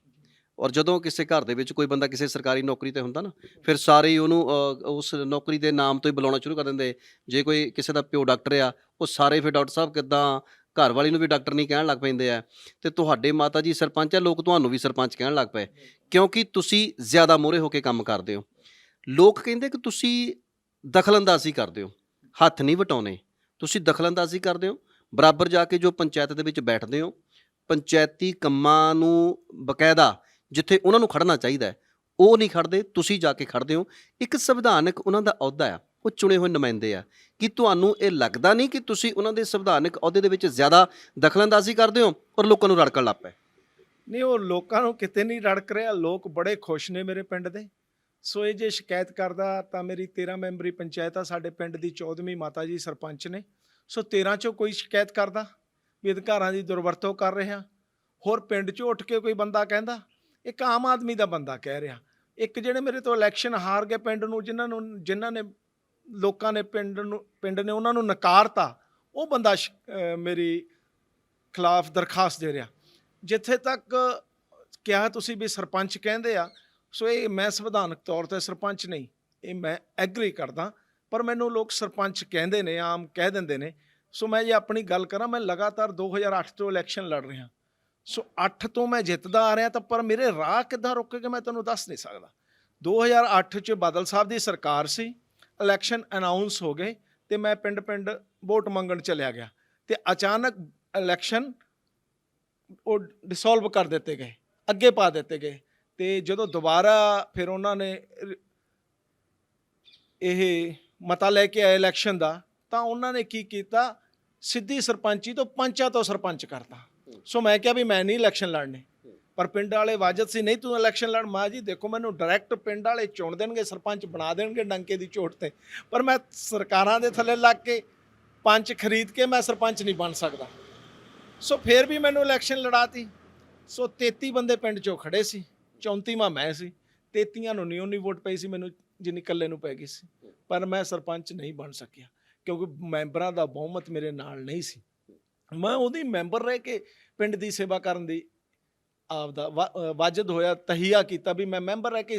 ਔਰ ਜਦੋਂ ਕਿਸੇ ਘਰ ਦੇ ਵਿੱਚ ਕੋਈ ਬੰਦਾ ਕਿਸੇ ਸਰਕਾਰੀ ਨੌਕਰੀ ਤੇ ਹੁੰਦਾ ਨਾ, ਫਿਰ ਸਾਰੇ ਹੀ ਉਹਨੂੰ ਉਸ ਨੌਕਰੀ ਦੇ ਨਾਮ ਤੋਂ ਹੀ ਬੁਲਾਉਣਾ ਸ਼ੁਰੂ ਕਰ ਦਿੰਦੇ। ਜੇ ਕੋਈ ਕਿਸੇ ਦਾ ਪਿਓ ਡਾਕਟਰ ਆ, ਉਹ ਸਾਰੇ ਫਿਰ ਡਾਕਟਰ ਸਾਹਿਬ ਕਿਦਾਂ ਘਰ ਵਾਲੀ ਨੂੰ ਵੀ ਡਾਕਟਰ ਨਹੀਂ ਕਹਿਣ ਲੱਗ ਪੈਂਦੇ ਆ। ਤੇ ਤੁਹਾਡੇ ਮਾਤਾ ਜੀ ਸਰਪੰਚ ਆ, ਲੋਕ ਤੁਹਾਨੂੰ ਵੀ ਸਰਪੰਚ ਕਹਿਣ ਲੱਗ ਪਏ। ਕਿਉਂਕਿ ਤੁਸੀਂ ਜ਼ਿਆਦਾ ਮੋਹਰੇ ਹੋ ਕੇ ਕੰਮ ਕਰਦੇ ਹੋ। ਲੋਕ ਕਹਿੰਦੇ ਕਿ ਤੁਸੀਂ ਦਖਲਅੰਦਾਜ਼ੀ ਕਰਦੇ ਹੋ। ਹੱਥ ਨਹੀਂ ਵਟਾਉਣੇ। ਤੁਸੀਂ ਦਖਲਅੰਦਾਜ਼ੀ ਕਰਦੇ ਹੋ। ਬਰਾਬਰ ਜਾ ਕੇ ਜੋ ਪੰਚਾਇਤ ਦੇ ਵਿੱਚ ਬੈਠਦੇ ਹੋ, ਪੰਚਾਇਤੀ ਕੰਮਾਂ ਨੂੰ ਬਕਾਇਦਾ ਜਿੱਥੇ ਉਹਨਾਂ ਨੂੰ ਖੜਨਾ ਚਾਹੀਦਾ ਉਹ ਨਹੀਂ ਖੜਦੇ ਤੁਸੀਂ ਜਾ ਕੇ ਖੜਦੇ ਹੋ। ਇੱਕ ਸੰਵਿਧਾਨਕ ਉਹਨਾਂ ਦਾ ਅਹੁਦਾ ਆ। ਉਹ ਚੁਣੇ ਹੋਏ ਨੁਮਾਇੰਦੇ ਆ। ਕਿ ਤੁਹਾਨੂੰ ਇਹ ਲੱਗਦਾ ਨਹੀਂ ਕਿ ਤੁਸੀਂ ਉਹਨਾਂ ਦੇ ਸੰਵਿਧਾਨਕ ਅਹੁਦੇ ਦੇ ਵਿੱਚ ਜ਼ਿਆਦਾ ਦਖਲਅੰਦਾਜ਼ੀ ਕਰਦੇ ਹੋ ਔਰ ਲੋਕਾਂ ਨੂੰ ਰੜਕਣ ਲੱਗ ਪਏ? ਨਹੀਂ, ਉਹ ਲੋਕਾਂ ਨੂੰ ਕਿਤੇ ਨਹੀਂ ਰੜਕ ਰਿਹਾ। ਲੋਕ ਬੜੇ ਖੁਸ਼ ਨੇ ਮੇਰੇ ਪਿੰਡ ਦੇ। ਸੋ ਇਹ ਜੇ ਸ਼ਿਕਾਇਤ ਕਰਦਾ ਤਾਂ ਮੇਰੀ 13 ਮੈਂਬਰੀ ਪੰਚਾਇਤ ਆ, ਸਾਡੇ ਪਿੰਡ ਦੀ 14ਵੀਂ ਮਾਤਾ ਜੀ ਸਰਪੰਚ ਨੇ। ਸੋ 13 ਚੋਂ ਕੋਈ ਸ਼ਿਕਾਇਤ ਕਰਦਾ? ਵੀ ਅਧਿਕਾਰਾਂ ਦੀ ਦੁਰਵਰਤੋਂ ਕਰ ਰਿਹਾ। ਹੋਰ ਪਿੰਡ 'ਚੋਂ ਉੱਠ ਕੇ ਕੋਈ ਬੰਦਾ ਕਹਿੰਦਾ? ਇੱਕ ਆਮ ਆਦਮੀ ਦਾ ਬੰਦਾ ਕਹਿ ਰਿਹਾ। ਇੱਕ ਜਿਹੜੇ ਮੇਰੇ ਤੋਂ ਇਲੈਕਸ਼ਨ ਹਾਰ ਗਏ ਪਿੰਡ ਨੂੰ, ਜਿਨ੍ਹਾਂ ਨੂੰ, ਜਿਨ੍ਹਾਂ ਨੇ ਲੋਕਾਂ ਨੇ ਪਿੰਡ ਨੂੰ, ਪਿੰਡ ਨੇ ਉਹਨਾਂ ਨੂੰ ਨਕਾਰਤਾ, ਉਹ ਬੰਦਾ ਸ਼- ਅਹ ਮੇਰੀ ਖਿਲਾਫ ਦਰਖਾਸਤ ਦੇ ਰਿਹਾ। ਜਿੱਥੇ ਤੱਕ ਕਿਹਾ ਤੁਸੀਂ ਵੀ ਸਰਪੰਚ ਕਹਿੰਦੇ ਆ, ਸੋ ਇਹ ਮੈਂ ਸੰਵਿਧਾਨਕ ਤੌਰ ਤੇ ਸਰਪੰਚ ਨਹੀਂ, ਇਹ ਮੈਂ ਐਗਰੀ ਕਰਦਾ, ਪਰ ਮੈਨੂੰ ਲੋਕ ਸਰਪੰਚ ਕਹਿੰਦੇ ਨੇ, ਆਮ ਕਹਿ ਦਿੰਦੇ ਨੇ। ਸੋ ਮੈਂ ਜੇ ਆਪਣੀ ਗੱਲ ਕਰਾਂ, ਮੈਂ ਲਗਾਤਾਰ 2008 ਤੋਂ ਇਲੈਕਸ਼ਨ ਲੜ ਰਿਹਾ। ਸੋ 8 ਤੋਂ ਮੈਂ ਜਿੱਤਦਾ ਆ ਰਿਹਾ ਤਾਂ, ਪਰ ਮੇਰੇ ਰਾਹ ਕਿੱਦਾਂ ਰੁਕੇਗਾ ਮੈਂ ਤੁਹਾਨੂੰ ਦੱਸ ਨਹੀਂ ਸਕਦਾ। 2008 ਚ ਬਾਦਲ ਸਾਹਿਬ ਦੀ ਸਰਕਾਰ ਸੀ ਇਲੈਕਸ਼ਨ ਅਨਾਉਂਸ ਹੋ ਗਏ ਤੇ ਮੈਂ ਪਿੰਡ-ਪਿੰਡ ਵੋਟ ਮੰਗਣ ਚਲਿਆ ਗਿਆ ਤੇ ਅਚਾਨਕ ਇਲੈਕਸ਼ਨ ਉਹ ਡਿਸੋਲਵ ਕਰ ਦਿੱਤੇ ਗਏ ਅੱਗੇ ਪਾ ਦਿੱਤੇ ਗਏ ਤੇ ਜਦੋਂ ਦੁਬਾਰਾ ਫਿਰ ਉਹਨਾਂ ਨੇ ਇਹ ਮਤਾ ਲੈ ਕੇ ਆਏ ਇਲੈਕਸ਼ਨ ਦਾ ਤਾਂ ਉਹਨਾਂ ਨੇ ਕੀ ਕੀਤਾ? ਸਿੱਧੀ ਸਰਪੰਚੀ ਤੋਂ ਪੰਚਾਂ ਤੋਂ ਸਰਪੰਚ ਕਰਤਾ। ਸੋ ਮੈਂ ਕਿਹਾ ਵੀ ਮੈਂ ਨਹੀਂ ਇਲੈਕਸ਼ਨ ਲੜਨੇ। ਪਰ ਪਿੰਡ ਵਾਲੇ ਵਾਜਦ ਸੀ, ਨਹੀਂ ਤੂੰ ਇਲੈਕਸ਼ਨ ਲੜ ਮਾਂ ਜੀ, ਦੇਖੋ ਮੈਨੂੰ ਡਾਇਰੈਕਟ ਪਿੰਡ ਵਾਲੇ ਚੁਣ ਦੇਣਗੇ, ਸਰਪੰਚ ਬਣਾ ਦੇਣਗੇ ਡੰਕੇ ਦੀ ਚੋਟ ਤੇ। ਪਰ ਮੈਂ ਸਰਕਾਰਾਂ ਦੇ ਥੱਲੇ ਲੱਗ ਕੇ ਪੰਚ ਖਰੀਦ ਕੇ ਮੈਂ ਸਰਪੰਚ ਨਹੀਂ ਬਣ ਸਕਦਾ। ਸੋ ਫਿਰ ਵੀ ਮੈਨੂੰ ਇਲੈਕਸ਼ਨ ਲੜਾਤੀ। ਸੋ 33 ਬੰਦੇ ਪਿੰਡ ਚੋਂ ਖੜੇ ਸੀ 34ਵਾਂ ਮੈਂ ਸੀ। 33 ਨੂੰ ਨਹੀਂ ਉਨੀ ਵੋਟ ਪਈ ਸੀ, ਮੈਨੂੰ ਜਿੰਨੀ ਇਕੱਲੇ ਨੂੰ ਪੈ ਗਈ ਸੀ। ਪਰ ਮੈਂ ਸਰਪੰਚ ਨਹੀਂ ਬਣ ਸਕਿਆ, ਕਿਉਂਕਿ ਮੈਂਬਰਾਂ ਦਾ ਬਹੁਮਤ ਮੇਰੇ ਨਾਲ ਨਹੀਂ ਸੀ। ਮੈਂ ਉਹਦੀ ਮੈਂਬਰ ਰਹਿ ਕੇ ਪਿੰਡ ਦੀ ਸੇਵਾ ਕਰਨ ਦੀ ਆਪਦਾ ਵਾਜਦ ਹੋਇਆ ਤਹੀਆ ਕੀਤਾ ਵੀ ਮੈਂ ਮੈਂਬਰ ਰਹਿ ਕੇ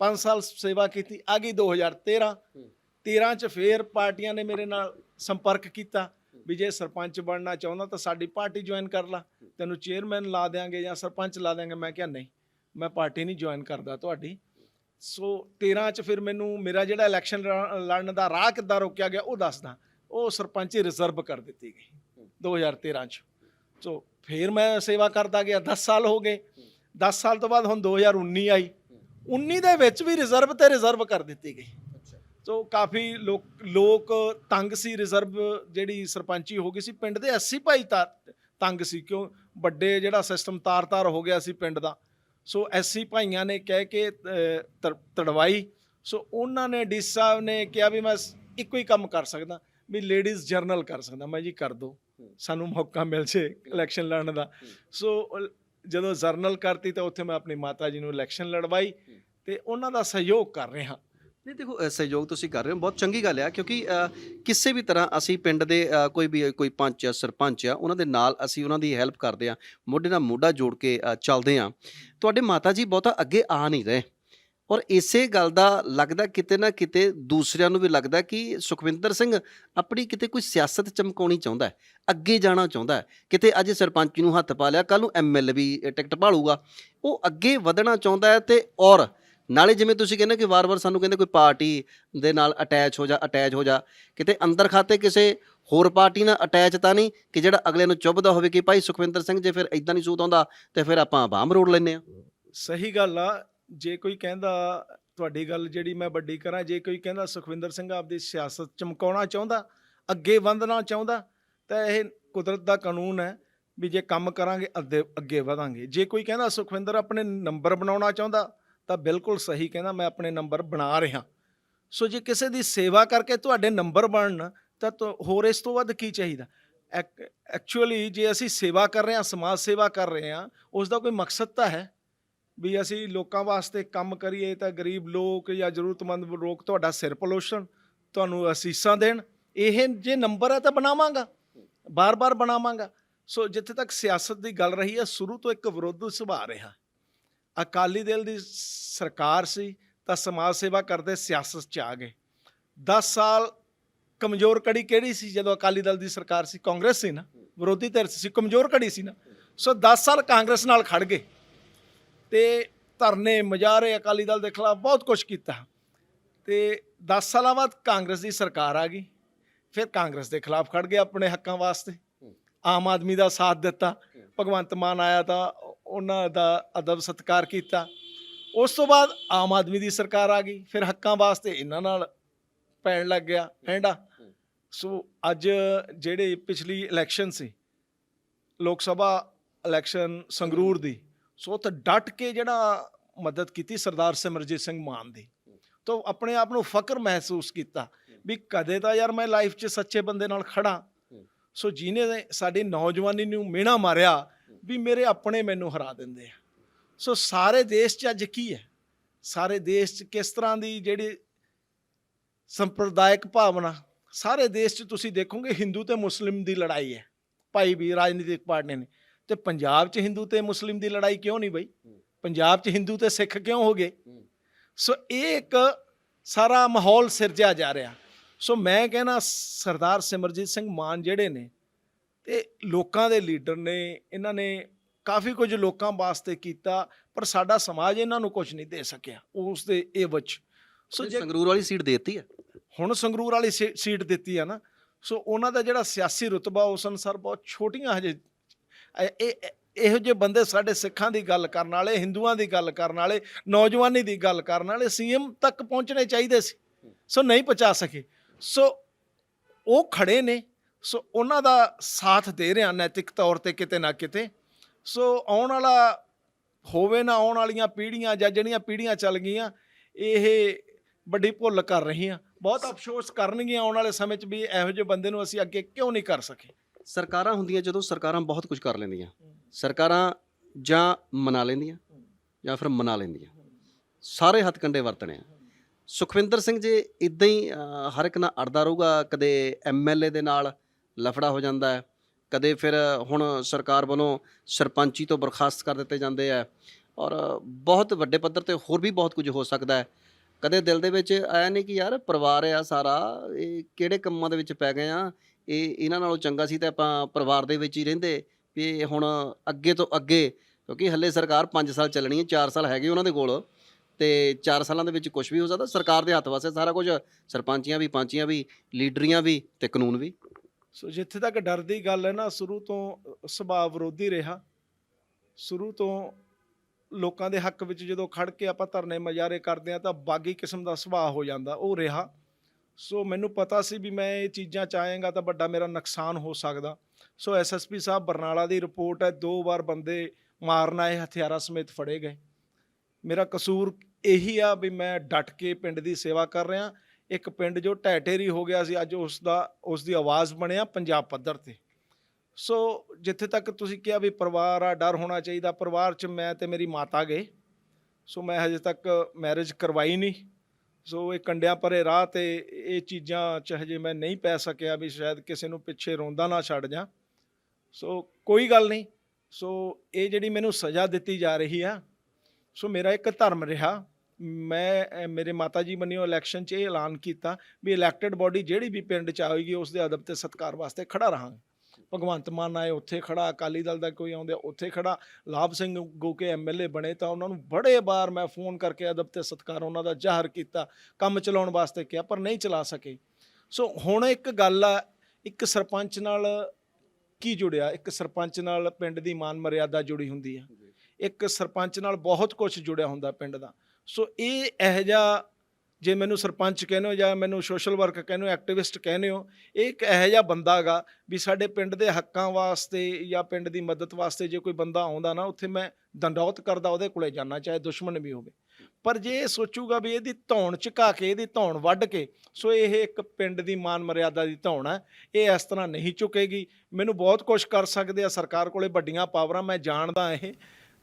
5 ਸਾਲ ਸੇਵਾ ਕੀਤੀ ਆ ਗਈ 2013 13 ਚ ਫੇਰ ਪਾਰਟੀਆਂ ਨੇ ਮੇਰੇ ਨਾਲ ਸੰਪਰਕ ਕੀਤਾ ਵੀ ਜੇ ਸਰਪੰਚ ਬਣਨਾ ਚਾਹੁੰਦਾ ਤਾਂ ਸਾਡੀ ਪਾਰਟੀ ਜੁਆਇਨ ਕਰ ਲਾ ਤੈਨੂੰ ਚੇਅਰਮੈਨ ਲਾ ਦੇਾਂਗੇ ਜਾਂ ਸਰਪੰਚ ਲਾ ਦੇਾਂਗੇ ਮੈਂ ਕਿਹਾ ਨਹੀਂ ਮੈਂ ਪਾਰਟੀ ਨਹੀਂ ਜੁਆਇਨ ਕਰਦਾ ਤੁਹਾਡੀ। ਸੋ 13 ਚ ਫਿਰ ਮੈਨੂੰ ਮੇਰਾ ਜਿਹੜਾ ਇਲੈਕਸ਼ਨ ਲੜਨ ਦਾ ਰਾਹ ਕਿੱਦਾਂ ਰੋਕਿਆ ਗਿਆ ਉਹ ਦੱਸਦਾ ਉਹ ਸਰਪੰਚੀ ਰਿਜ਼ਰਵ ਕਰ ਦਿੱਤੀ ਗਈ 2013 ਚ। ਸੋ ਫਿਰ ਮੈਂ ਸੇਵਾ ਕਰਦਾ ਗਿਆ 10 ਸਾਲ ਹੋ ਗਏ। 10 ਸਾਲ ਤੋਂ ਬਾਅਦ ਹੁਣ 2019 ਆਈ। 19 ਦੇ ਵਿੱਚ ਵੀ ਰਿਜ਼ਰਵ ਤੇ ਰਿਜ਼ਰਵ ਕਰ ਦਿੱਤੀ ਗਈ। ਸੋ ਕਾਫੀ ਲੋਕ ਲੋਕ ਤੰਗ ਸੀ ਰਿਜ਼ਰਵ ਜਿਹੜੀ ਸਰਪੰਚੀ ਹੋ ਗਈ ਸੀ ਪਿੰਡ ਦੇ 80 ਭਾਈ ਤਾਂ ਤੰਗ ਸੀ ਕਿਉਂ? ਵੱਡੇ ਜਿਹੜਾ ਸਿਸਟਮ ਤਾਰ-ਤਾਰ ਹੋ ਗਿਆ ਸੀ ਪਿੰਡ ਦਾ। ਸੋ 80 ਭਾਈਆਂ ਨੇ ਕਹਿ ਕੇ ਅਹ, ਤੜਵਾਈ। ਸੋ ਉਹਨਾਂ ਨੇ ਡੀ ਸਾਹਿਬ ਨੇ ਕਿਹਾ ਵੀ ਮੈਂ ਇੱਕੋ ਹੀ ਕੰਮ ਕਰ ਸਕਦਾ ਵੀ ਲੇਡੀਜ਼ ਜਰਨਲ ਕਰ ਸਕਦਾ। ਮੈਂ ਜੀ ਕਰ ਦੋ। ਸਾਨੂੰ ਮੌਕਾ ਮਿਲ ਜੇ ਇਲੈਕਸ਼ਨ ਲੜਨ ਦਾ। ਸੋ ਜਦੋਂ ਜਰਨਲ ਕਰਤੀ ਤਾਂ ਉੱਥੇ ਮੈਂ ਆਪਣੀ ਮਾਤਾ ਜੀ ਨੂੰ ਇਲੈਕਸ਼ਨ ਲੜਵਾਈ ਤੇ ਉਹਨਾਂ ਦਾ ਸਹਿਯੋਗ ਕਰ ਰਿਹਾ। ਨਹੀਂ ਦੇਖੋ ਸਹਿਯੋਗ ਤੁਸੀਂ ਕਰ ਰਹੇ ਹੋ ਬਹੁਤ ਚੰਗੀ ਗੱਲ ਆ ਕਿਉਂਕਿ ਕਿਸੇ ਵੀ ਤਰ੍ਹਾਂ ਅਸੀਂ ਪਿੰਡ ਦੇ ਕੋਈ ਵੀ ਕੋਈ ਪੰਚ ਆ ਸਰਪੰਚ ਆ ਉਹਨਾਂ ਦੇ ਨਾਲ ਅਸੀਂ ਉਹਨਾਂ ਦੀ ਹੈਲਪ ਕਰਦੇ ਆ ਮੋਢੇ ਨਾਲ ਮੋਢਾ ਜੋੜ ਕੇ ਚੱਲਦੇ ਆ। ਤੁਹਾਡੇ ਮਾਤਾ ਜੀ ਬਹੁਤਾ ਅੱਗੇ ਆ ਨਹੀਂ ਰਹੇ। ਔਰ ਇਸੇ ਗੱਲ ਦਾ ਲੱਗਦਾ ਕਿਤੇ ਨਾ ਕਿਤੇ ਦੂਸਰਿਆਂ ਨੂੰ ਵੀ ਲੱਗਦਾ ਕਿ ਸੁਖਵਿੰਦਰ ਸਿੰਘ ਆਪਣੀ ਕਿਤੇ ਕੋਈ ਸਿਆਸਤ ਚਮਕਾਉਣੀ ਚਾਹੁੰਦਾ ਹੈ, ਅੱਗੇ ਜਾਣਾ ਚਾਹੁੰਦਾ ਹੈ। ਕਿਤੇ ਅੱਜ ਸਰਪੰਚ ਨੂੰ ਹੱਥ ਪਾ ਲਿਆ ਕੱਲ ਨੂੰ ਐਮਐਲ ਵੀ ਟਿਕਟ ਭਾਲੂਗਾ। ਉਹ ਅੱਗੇ ਵਧਣਾ ਚਾਹੁੰਦਾ ਹੈ ਤੇ ਔਰ ਨਾਲੇ ਜਿਵੇਂ ਤੁਸੀਂ ਕਹਿੰਦੇ ਕਿ ਵਾਰ-ਵਾਰ ਸਾਨੂੰ ਕਹਿੰਦੇ ਕੋਈ ਪਾਰਟੀ ਦੇ ਨਾਲ ਅਟੈਚ ਹੋ ਜਾ, ਅਟੈਚ ਹੋ ਜਾ, ਕਿਤੇ ਅੰਦਰ ਖਾਤੇ ਕਿਸੇ ਹੋਰ ਪਾਰਟੀ ਨਾਲ ਅਟੈਚ ਤਾਂ ਨਹੀਂ ਕਿ ਜਿਹੜਾ ਅਗਲੇ ਨੂੰ ਚੁੱਭਦਾ ਹੋਵੇ ਕਿ ਭਾਈ ਸੁਖਵਿੰਦਰ ਸਿੰਘ ਜੇ ਫਿਰ ਇਦਾਂ ਨਹੀਂ ਸੂਤ ਆਉਂਦਾ, ਤੇ ਫਿਰ ਆਪਾਂ ਬਾਹਮ ਰੋੜ ਲੈਨੇ ਆ ਸਹੀ ਗੱਲ ਆ ਜੇ ਕੋਈ ਕਹਿੰਦਾ ਤੁਹਾਡੀ ਗੱਲ ਜਿਹੜੀ ਮੈਂ ਵੱਡੀ ਕਰਾਂ, ਜੇ ਕੋਈ ਕਹਿੰਦਾ ਸੁਖਵਿੰਦਰ ਸਿੰਘ ਆਪਦੀ ਸਿਆਸਤ ਚਮਕਾਉਣਾ ਚਾਹੁੰਦਾ, ਅੱਗੇ ਵਧਣਾ ਚਾਹੁੰਦਾ, ਤਾਂ ਇਹ ਕੁਦਰਤ ਦਾ ਕਾਨੂੰਨ ਹੈ ਵੀ ਜੇ ਕੰਮ ਕਰਾਂਗੇ ਅੱਗੇ ਅੱਗੇ ਵਧਾਂਗੇ। ਜੇ ਕੋਈ ਕਹਿੰਦਾ ਸੁਖਵਿੰਦਰ ਆਪਣੇ ਨੰਬਰ ਬਣਾਉਣਾ ਚਾਹੁੰਦਾ, ਤਾਂ ਬਿਲਕੁਲ ਸਹੀ ਕਹਿੰਦਾ, ਮੈਂ ਆਪਣੇ ਨੰਬਰ ਬਣਾ ਰਿਹਾ। ਸੋ ਜੇ ਕਿਸੇ ਦੀ ਸੇਵਾ ਕਰਕੇ ਤੁਹਾਡੇ ਨੰਬਰ ਬਣਨ, ਤਾਂ ਤੁ- ਹੋਰ ਇਸ ਤੋਂ ਵੱਧ ਕੀ ਚਾਹੀਦਾ? ਐਕਚੁਅਲੀ ਜੇ ਅਸੀਂ ਸੇਵਾ ਕਰ ਰਹੇ ਹਾਂ, ਸਮਾਜ ਸੇਵਾ ਕਰ ਰਹੇ ਹਾਂ, ਉਸ ਦਾ ਕੋਈ ਮਕਸਦ ਤਾਂ ਹੈ? ਵੀ ਅਸੀਂ ਲੋਕਾਂ ਵਾਸਤੇ ਕੰਮ ਕਰੀਏ ਤਾਂ ਗਰੀਬ ਲੋਕ ਜਾਂ ਜ਼ਰੂਰਤਮੰਦ ਲੋਕ ਤੁਹਾਡਾ ਸਿਰ ਪਲੋਸ਼ਣ, ਤੁਹਾਨੂੰ ਅਸੀਸਾਂ ਦੇਣ, ਇਹ ਜੇ ਨੰਬਰ ਹੈ ਤਾਂ ਬਣਾਵਾਂਗਾ, ਬਾਰ-ਬਾਰ ਬਣਾਵਾਂਗਾ। ਸੋ ਜਿੱਥੇ ਤੱਕ ਸਿਆਸਤ ਦੀ ਗੱਲ ਰਹੀ ਹੈ, ਸ਼ੁਰੂ ਤੋਂ ਇੱਕ ਵਿਰੋਧ ਸੁਭਾਅ ਰਿਹਾ। ਅਕਾਲੀ ਦਲ ਦੀ ਸਰਕਾਰ ਸੀ ਤਾਂ ਸਮਾਜ ਸੇਵਾ ਕਰਦੇ ਸਿਆਸਤ 'ਚ ਆ ਗਏ। 10 ਸਾਲ ਕਮਜ਼ੋਰ ਕੜੀ ਕਿਹੜੀ ਸੀ ਜਦੋਂ ਅਕਾਲੀ ਦਲ ਦੀ ਸਰਕਾਰ ਸੀ? ਕਾਂਗਰਸ ਸੀ ਨਾ, ਵਿਰੋਧੀ ਧਿਰ ਸੀ, ਕਮਜ਼ੋਰ ਕੜੀ ਸੀ ਨਾ। ਸੋ 10 ਸਾਲ ਕਾਂਗਰਸ ਨਾਲ ਖੜ ਗਏ। ਤੇ ਧਰਨੇ ਮਜਾਰੇ ਅਕਾਲੀ ਦਲ ਦੇ ਖਿਲਾਫ ਬਹੁਤ ਕੁਝ ਕੀਤਾ। ਤੇ 10 ਸਾਲਾਂ ਬਾਅਦ ਕਾਂਗਰਸ ਦੀ ਸਰਕਾਰ ਆ ਗਈ। ਫਿਰ ਕਾਂਗਰਸ ਦੇ ਖਿਲਾਫ ਖੜ ਗਏ ਆਪਣੇ ਹੱਕਾਂ ਵਾਸਤੇ। ਆਮ ਆਦਮੀ ਦਾ ਸਾਥ ਦਿੱਤਾ। ਭਗਵੰਤ ਮਾਨ ਆਇਆ ਤਾਂ ਉਹਨਾਂ ਦਾ ਅਦਬ ਸਤਕਾਰ ਕੀਤਾ। ਉਸ ਤੋਂ ਬਾਅਦ ਆਮ ਆਦਮੀ ਦੀ ਸਰਕਾਰ ਆ ਗਈ। ਫਿਰ ਹੱਕਾਂ ਵਾਸਤੇ ਇਹਨਾਂ ਨਾਲ ਪੈਣ ਲੱਗ ਗਿਆ ਹੈਂਡਾ ਸੋ ਅੱਜ ਜਿਹੜੇ ਪਿਛਲੀ ਇਲੈਕਸ਼ਨ ਸੀ, ਲੋਕ ਸਭਾ ਇਲੈਕਸ਼ਨ ਸੰਗਰੂਰ ਦੀ ਸੋ ਤਾਂ ਡਟ ਕੇ ਜਿਹੜਾ ਮਦਦ ਕੀਤੀ ਸਰਦਾਰ ਸਿਮਰਜੀਤ ਸਿੰਘ ਮਾਨ ਦੀ। ਤੋਂ ਆਪਣੇ ਆਪ ਨੂੰ ਫਕਰ ਮਹਿਸੂਸ ਕੀਤਾ ਵੀ ਕਦੇ ਤਾਂ ਯਾਰ ਮੈਂ ਲਾਈਫ 'ਚ ਸੱਚੇ ਬੰਦੇ ਨਾਲ ਖੜਾ ਸੋ ਜਿਹਨੇ ਸਾਡੀ ਨੌਜਵਾਨੀ ਨੂੰ ਮਿਹਣਾ ਮਾਰਿਆ ਵੀ ਮੇਰੇ ਆਪਣੇ ਮੈਨੂੰ ਹਰਾ ਦਿੰਦੇ ਆ। ਸੋ ਸਾਰੇ ਦੇਸ਼ 'ਚ ਅੱਜ ਕੀ ਹੈ? ਸਾਰੇ ਦੇਸ਼ 'ਚ ਕਿਸ ਤਰ੍ਹਾਂ ਦੀ ਜਿਹੜੀ ਸੰਪਰਦਾਇਕ ਭਾਵਨਾ? ਸਾਰੇ ਦੇਸ਼ 'ਚ ਤੁਸੀਂ ਦੇਖੋਗੇ ਹਿੰਦੂ ਤੇ ਮੁਸਲਿਮ ਦੀ ਲੜਾਈ ਹੈ। ਭਾਈ ਵੀ ਰਾਜਨੀਤਿਕ ਪਾਰਟੀਆਂ ਨੇ। ਤੇ ਪੰਜਾਬ 'ਚ ਹਿੰਦੂ ਤੇ ਮੁਸਲਿਮ ਦੀ ਲੜਾਈ ਕਿਉਂ ਨਹੀਂ ਬਈ? ਪੰਜਾਬ 'ਚ ਹਿੰਦੂ ਤੇ ਸਿੱਖ ਕਿਉਂ ਹੋ ਗਏ? ਸੋ ਇਹ ਇੱਕ ਸਾਰਾ ਮਾਹੌਲ ਸਿਰਜਿਆ ਜਾ ਰਿਹਾ। ਸੋ ਮੈਂ ਕਹਿੰਦਾ ਸਰਦਾਰ ਸਿਮਰਜੀਤ ਸਿੰਘ ਮਾਨ ਜਿਹੜੇ ਨੇ ਤੇ ਲੋਕਾਂ ਦੇ ਲੀਡਰ ਨੇ ਇਹਨਾਂ ਨੇ ਕਾਫੀ ਕੁਝ ਲੋਕਾਂ ਵਾਸਤੇ ਕੀਤਾ ਪਰ ਸਾਡਾ ਸਮਾਜ ਇਹਨਾਂ ਨੂੰ ਕੁਝ ਨਹੀਂ ਦੇ ਸਕਿਆ ਉਸ ਦੇ ਇਹ ਵਿੱਚ। ਸੋ ਜੇ ਸੰਗਰੂਰ ਵਾਲੀ ਸੀਟ ਦੇਤੀ ਹੈ? ਹੁਣ ਸੰਗਰੂਰ ਵਾਲੀ ਸੀਟ ਦਿੱਤੀ ਆ ਨਾ। ਸੋ ਉਹਨਾਂ ਦਾ ਜਿਹੜਾ ਸਿਆਸੀ ਰੁਤਬਾ ਉਸ ਅਨੁਸਾਰ ਬਹੁਤ ਛੋਟੀਆਂ ਹਜੇ ਇਹ- ਇਹ, ਇਹੋ ਜਿਹੇ ਬੰਦੇ ਸਾਡੇ ਸਿੱਖਾਂ ਦੀ ਗੱਲ ਕਰਨ ਵਾਲੇ, ਹਿੰਦੂਆਂ ਦੀ ਗੱਲ ਕਰਨ ਵਾਲੇ, ਨੌਜਵਾਨੀ ਦੀ ਗੱਲ ਕਰਨ ਵਾਲੇ ਸੀਐਮ ਤੱਕ ਪਹੁੰਚਣੇ ਚਾਹੀਦੇ ਸੀ। ਸੋ ਨਹੀਂ ਪਹੁੰਚਾ ਸਕੇ। ਸੋ ਉਹ ਖੜੇ ਨੇ। ਸੋ ਉਹਨਾਂ ਦਾ ਸਾਥ ਦੇ ਰਿਹਾ ਨੈਤਿਕ ਤੌਰ ਤੇ ਕਿਤੇ ਨਾ ਕਿਤੇ। ਸੋ ਆਉਣ ਵਾਲਾ ਹੋਵੇ ਨਾ ਆਉਣ ਵਾਲੀਆਂ ਪੀੜ੍ਹੀਆਂ ਜਾਂ ਜਿਹੜੀਆਂ ਪੀੜ੍ਹੀਆਂ ਚੱਲ ਗਈਆਂ, ਇਹ ਵੱਡੀ ਭੁੱਲ ਕਰ ਰਹੀਆਂ। ਬਹੁਤ ਅਫਸੋਸ ਕਰਨਗੀਆਂ ਆਉਣ ਵਾਲੇ ਸਮੇਂ 'ਚ ਵੀ ਇਹੋ ਜਿਹੇ ਬੰਦੇ ਨੂੰ ਅਸੀਂ ਅੱਗੇ ਕਿਉਂ ਨਹੀਂ ਕਰ ਸਕੇ। ਸਰਕਾਰਾਂ ਹੁੰਦੀਆਂ ਜਦੋਂ ਸਰਕਾਰਾਂ ਬਹੁਤ ਕੁਝ ਕਰ ਲੈਂਦੀਆਂ। ਸਰਕਾਰਾਂ ਜਾਂ ਮਨਾ ਲੈਂਦੀਆਂ ਜਾਂ ਫਿਰ ਮਨਾ ਲੈਂਦੀਆਂ। ਸਾਰੇ ਹੱਥ ਕੰਡੇ ਵਰਤਣੇ ਆ। ਸੁਖਵਿੰਦਰ ਸਿੰਘ ਜੇ ਇਦਾਂ ਹੀ ਹਰ ਇੱਕ ਨਾਲ ਅੜਦਾ ਰਹੂਗਾ ਕਦੇ ਐਮਐਲਏ ਦੇ ਨਾਲ ਲਫੜਾ ਹੋ ਜਾਂਦਾ ਹੈ ਕਦੇ ਫਿਰ ਹੁਣ ਸਰਕਾਰ ਵੱਲੋਂ ਸਰਪੰਚੀ ਤੋਂ ਬਰਖਾਸਤ ਕਰ ਦਿੱਤੇ ਜਾਂਦੇ ਆ। ਔਰ ਬਹੁਤ ਵੱਡੇ ਪੱਧਰ ਤੇ ਹੋਰ ਵੀ ਬਹੁਤ ਕੁਝ ਹੋ ਸਕਦਾ ਹੈ। ਕਦੇ ਦਿਲ ਦੇ ਵਿੱਚ ਆਇਆ ਨਹੀਂ ਕਿ ਯਾਰ ਪਰਿਵਾਰ ਆ ਸਾਰਾ ਇਹ ਕਿਹੜੇ ਕੰਮਾਂ ਦੇ ਵਿੱਚ ਪੈ ਗਏ ਆ ਇਹ ਇਹਨਾਂ ਨਾਲੋਂ ਚੰਗਾ ਸੀ ਤੇ ਆਪਾਂ ਪਰਿਵਾਰ ਦੇ ਵਿੱਚ ਹੀ ਰਹਿੰਦੇ ਵੀ ਹੁਣ ਅੱਗੇ ਤੋਂ ਅੱਗੇ, ਕਿਉਂਕਿ ਹੱਲੇ ਸਰਕਾਰ 5 ਸਾਲ ਚੱਲਣੀ ਹੈ 4 ਸਾਲ ਹੈਗੇ ਉਹਨਾਂ ਦੇ ਕੋਲ ਤੇ 4 ਸਾਲਾਂ ਦੇ ਵਿੱਚ ਕੁਝ ਵੀ ਹੋ ਸਕਦਾ, ਸਰਕਾਰ ਦੇ ਹੱਥ ਵਾਸਤੇ ਸਾਰਾ ਕੁਝ, ਸਰਪੰਚੀਆਂ ਵੀ, ਪੰਚੀਆਂ ਵੀ, ਲੀਡਰੀਆਂ ਵੀ ਤੇ ਕਾਨੂੰਨ ਵੀ। ਸੋ ਜਿੱਥੇ ਤੱਕ ਡਰ ਦੀ ਗੱਲ ਹੈ ਨਾ, ਸ਼ੁਰੂ ਤੋਂ ਸੁਭਾਅ ਵਿਰੋਧੀ ਰਿਹਾ। ਸ਼ੁਰੂ ਤੋਂ ਲੋਕਾਂ ਦੇ ਹੱਕ ਵਿੱਚ ਜਦੋਂ ਖੜ ਕੇ ਆਪਾਂ ਧਰਨੇ ਮਜਾਰੇ ਕਰਦੇ ਆ ਤਾਂ ਬਾਗੀ ਕਿਸਮ ਦਾ ਸੁਭਾਅ ਹੋ ਜਾਂਦਾ, ਉਹ ਰਿਹਾ। ਸੋ ਮੈਨੂੰ ਪਤਾ ਸੀ ਵੀ ਮੈਂ ਇਹ ਚੀਜ਼ਾਂ ਚਾਹਾਂਗਾ ਤਾਂ ਵੱਡਾ ਮੇਰਾ ਨੁਕਸਾਨ ਹੋ ਸਕਦਾ। ਸੋ ਐਸਐਸਪੀ ਸਾਹਿਬ ਬਰਨਾਲਾ ਦੀ ਰਿਪੋਰਟ ਹੈ, ਦੋ ਵਾਰ ਬੰਦੇ ਮਾਰਨ ਆਏ ਹਥਿਆਰਾਂ ਸਮੇਤ ਫੜੇ ਗਏ। ਮੇਰਾ ਕਸੂਰ ਇਹੀ ਆ ਵੀ ਮੈਂ ਡਟ ਕੇ ਪਿੰਡ ਦੀ ਸੇਵਾ ਕਰ ਰਿਹਾ। ਇੱਕ ਪਿੰਡ ਜੋ ਢਹਿ ਢੇਰੀ ਹੋ ਗਿਆ ਸੀ, ਅੱਜ ਉਸ ਦਾ, ਉਸ ਦੀ ਆਵਾਜ਼ ਬਣਿਆ ਪੰਜਾਬ ਪੱਧਰ ਤੇ। ਸੋ ਜਿੱਥੇ ਤੱਕ ਤੁਸੀਂ ਕਿਹਾ ਵੀ ਪਰਿਵਾਰ ਆ, ਡਰ ਹੋਣਾ ਚਾਹੀਦਾ, ਪਰਿਵਾਰ 'ਚ ਮੈਂ ਤੇ ਮੇਰੀ ਮਾਤਾ ਗਏ। ਸੋ ਮੈਂ ਹਜੇ ਤੱਕ ਮੈਰਿਜ ਕਰਵਾਈ ਨਹੀਂ। ਸੋ ਇਹ ਕੰਡਿਆਂ ਪਰੇ ਰਾਹ ਤੇ ਇਹ ਚੀਜ਼ਾਂ 'ਚ ਹਜੇ ਮੈਂ ਨਹੀਂ ਪੈ ਸਕਿਆ ਵੀ ਸ਼ਾਇਦ ਕਿਸੇ ਨੂੰ ਪਿੱਛੇ ਰੋਂਦਾ ਨਾ ਛੱਡ ਜਾ। ਸੋ ਕੋਈ ਗੱਲ ਨਹੀਂ। ਸੋ ਇਹ ਜਿਹੜੀ ਮੈਨੂੰ ਸਜ਼ਾ ਦਿੱਤੀ ਜਾ ਰਹੀ ਆ, ਸੋ ਮੇਰਾ ਇੱਕ ਧਰਮ ਰਿਹਾ। ਮੈਂ ਮੇਰੇ ਮਾਤਾ ਜੀ ਮੰਨਿਓ ਇਲੈਕਸ਼ਨ 'ਚ ਇਹ ਐਲਾਨ ਕੀਤਾ ਵੀ ਇਲੈਕਟਿਡ ਬਾਡੀ ਜਿਹੜੀ ਵੀ ਪਿੰਡ 'ਚ ਆਏਗੀ ਉਸ ਦੇ ਅਦਬ ਤੇ ਸਤਿਕਾਰ ਵਾਸਤੇ ਖੜਾ ਰਹਾਂਗਾ। ਭਗਵੰਤ ਮਾਨ ਆਏ ਉੱਥੇ ਖੜਾ ਅਕਾਲੀ ਦਲ ਦਾ ਕੋਈ ਆਉਂਦਾ ਉੱਥੇ ਖੜਾ ਲਾਭ ਸਿੰਘ ਗੋਕੇ ਐਮਐਲਏ ਬਣੇ ਤਾਂ ਉਹਨਾਂ ਨੂੰ ਬੜੇ ਵਾਰ ਮੈਂ ਫੋਨ ਕਰਕੇ ਅਦਬ ਤੇ ਸਤਿਕਾਰ ਉਹਨਾਂ ਦਾ ਜ਼ਾਹਰ ਕੀਤਾ ਕੰਮ ਚਲਾਉਣ ਵਾਸਤੇ ਕਿਹਾ ਪਰ ਨਹੀਂ ਚਲਾ ਸਕੇ। ਸੋ ਹੁਣ ਇੱਕ ਗੱਲ ਆ ਇੱਕ ਸਰਪੰਚ ਨਾਲ ਕੀ ਜੁੜਿਆ? ਇੱਕ ਸਰਪੰਚ ਨਾਲ ਪਿੰਡ ਦੀ ਮਾਨ ਮਰਿਆਦਾ ਜੁੜੀ ਹੁੰਦੀ ਆ। ਇੱਕ ਸਰਪੰਚ ਨਾਲ ਬਹੁਤ ਕੁਝ ਜੁੜਿਆ ਹੁੰਦਾ ਪਿੰਡ ਦਾ। ਸੋ ਇਹ ਇਹੋ ਜਿਹਾ ਜੇ ਮੈਨੂੰ ਸਰਪੰਚ ਕਹਿੰਦੇ ਹੋ ਜਾਂ ਮੈਨੂੰ ਸੋਸ਼ਲ ਵਰਕ ਕਹਿੰਦੇ ਹੋ ਐਕਟਿਵਿਸਟ ਕਹਿੰਦੇ ਹੋ, ਇਹ ਇੱਕ ਇਹੋ ਜਿਹਾ ਬੰਦਾ ਹੈਗਾ ਵੀ ਸਾਡੇ ਪਿੰਡ ਦੇ ਹੱਕਾਂ ਵਾਸਤੇ ਜਾਂ ਪਿੰਡ ਦੀ ਮਦਦ ਵਾਸਤੇ ਜੇ ਕੋਈ ਬੰਦਾ ਆਉਂਦਾ ਨਾ, ਉੱਥੇ ਮੈਂ ਦੰਡੌਤ ਕਰਦਾ, ਉਹਦੇ ਕੋਲੇ ਜਾਣਾ ਚਾਹੇ ਦੁਸ਼ਮਣ ਵੀ ਹੋਵੇ। ਪਰ ਜੇ ਇਹ ਸੋਚੂਗਾ ਵੀ ਇਹਦੀ ਧੌਣ ਝੁਕਾ ਕੇ, ਇਹਦੀ ਧੌਣ ਵੱਢ ਕੇ, ਸੋ ਇਹ ਇੱਕ ਪਿੰਡ ਦੀ ਮਾਨ ਮਰਿਆਦਾ ਦੀ ਧੌਣ ਹੈ, ਇਹ ਇਸ ਤਰ੍ਹਾਂ ਨਹੀਂ ਝੁਕੇਗੀ। ਮੈਨੂੰ ਬਹੁਤ ਕੁਝ ਕਰ ਸਕਦੇ ਆ, ਸਰਕਾਰ ਕੋਲੇ ਵੱਡੀਆਂ ਪਾਵਰਾਂ, ਮੈਂ ਜਾਣਦਾ ਇਹ।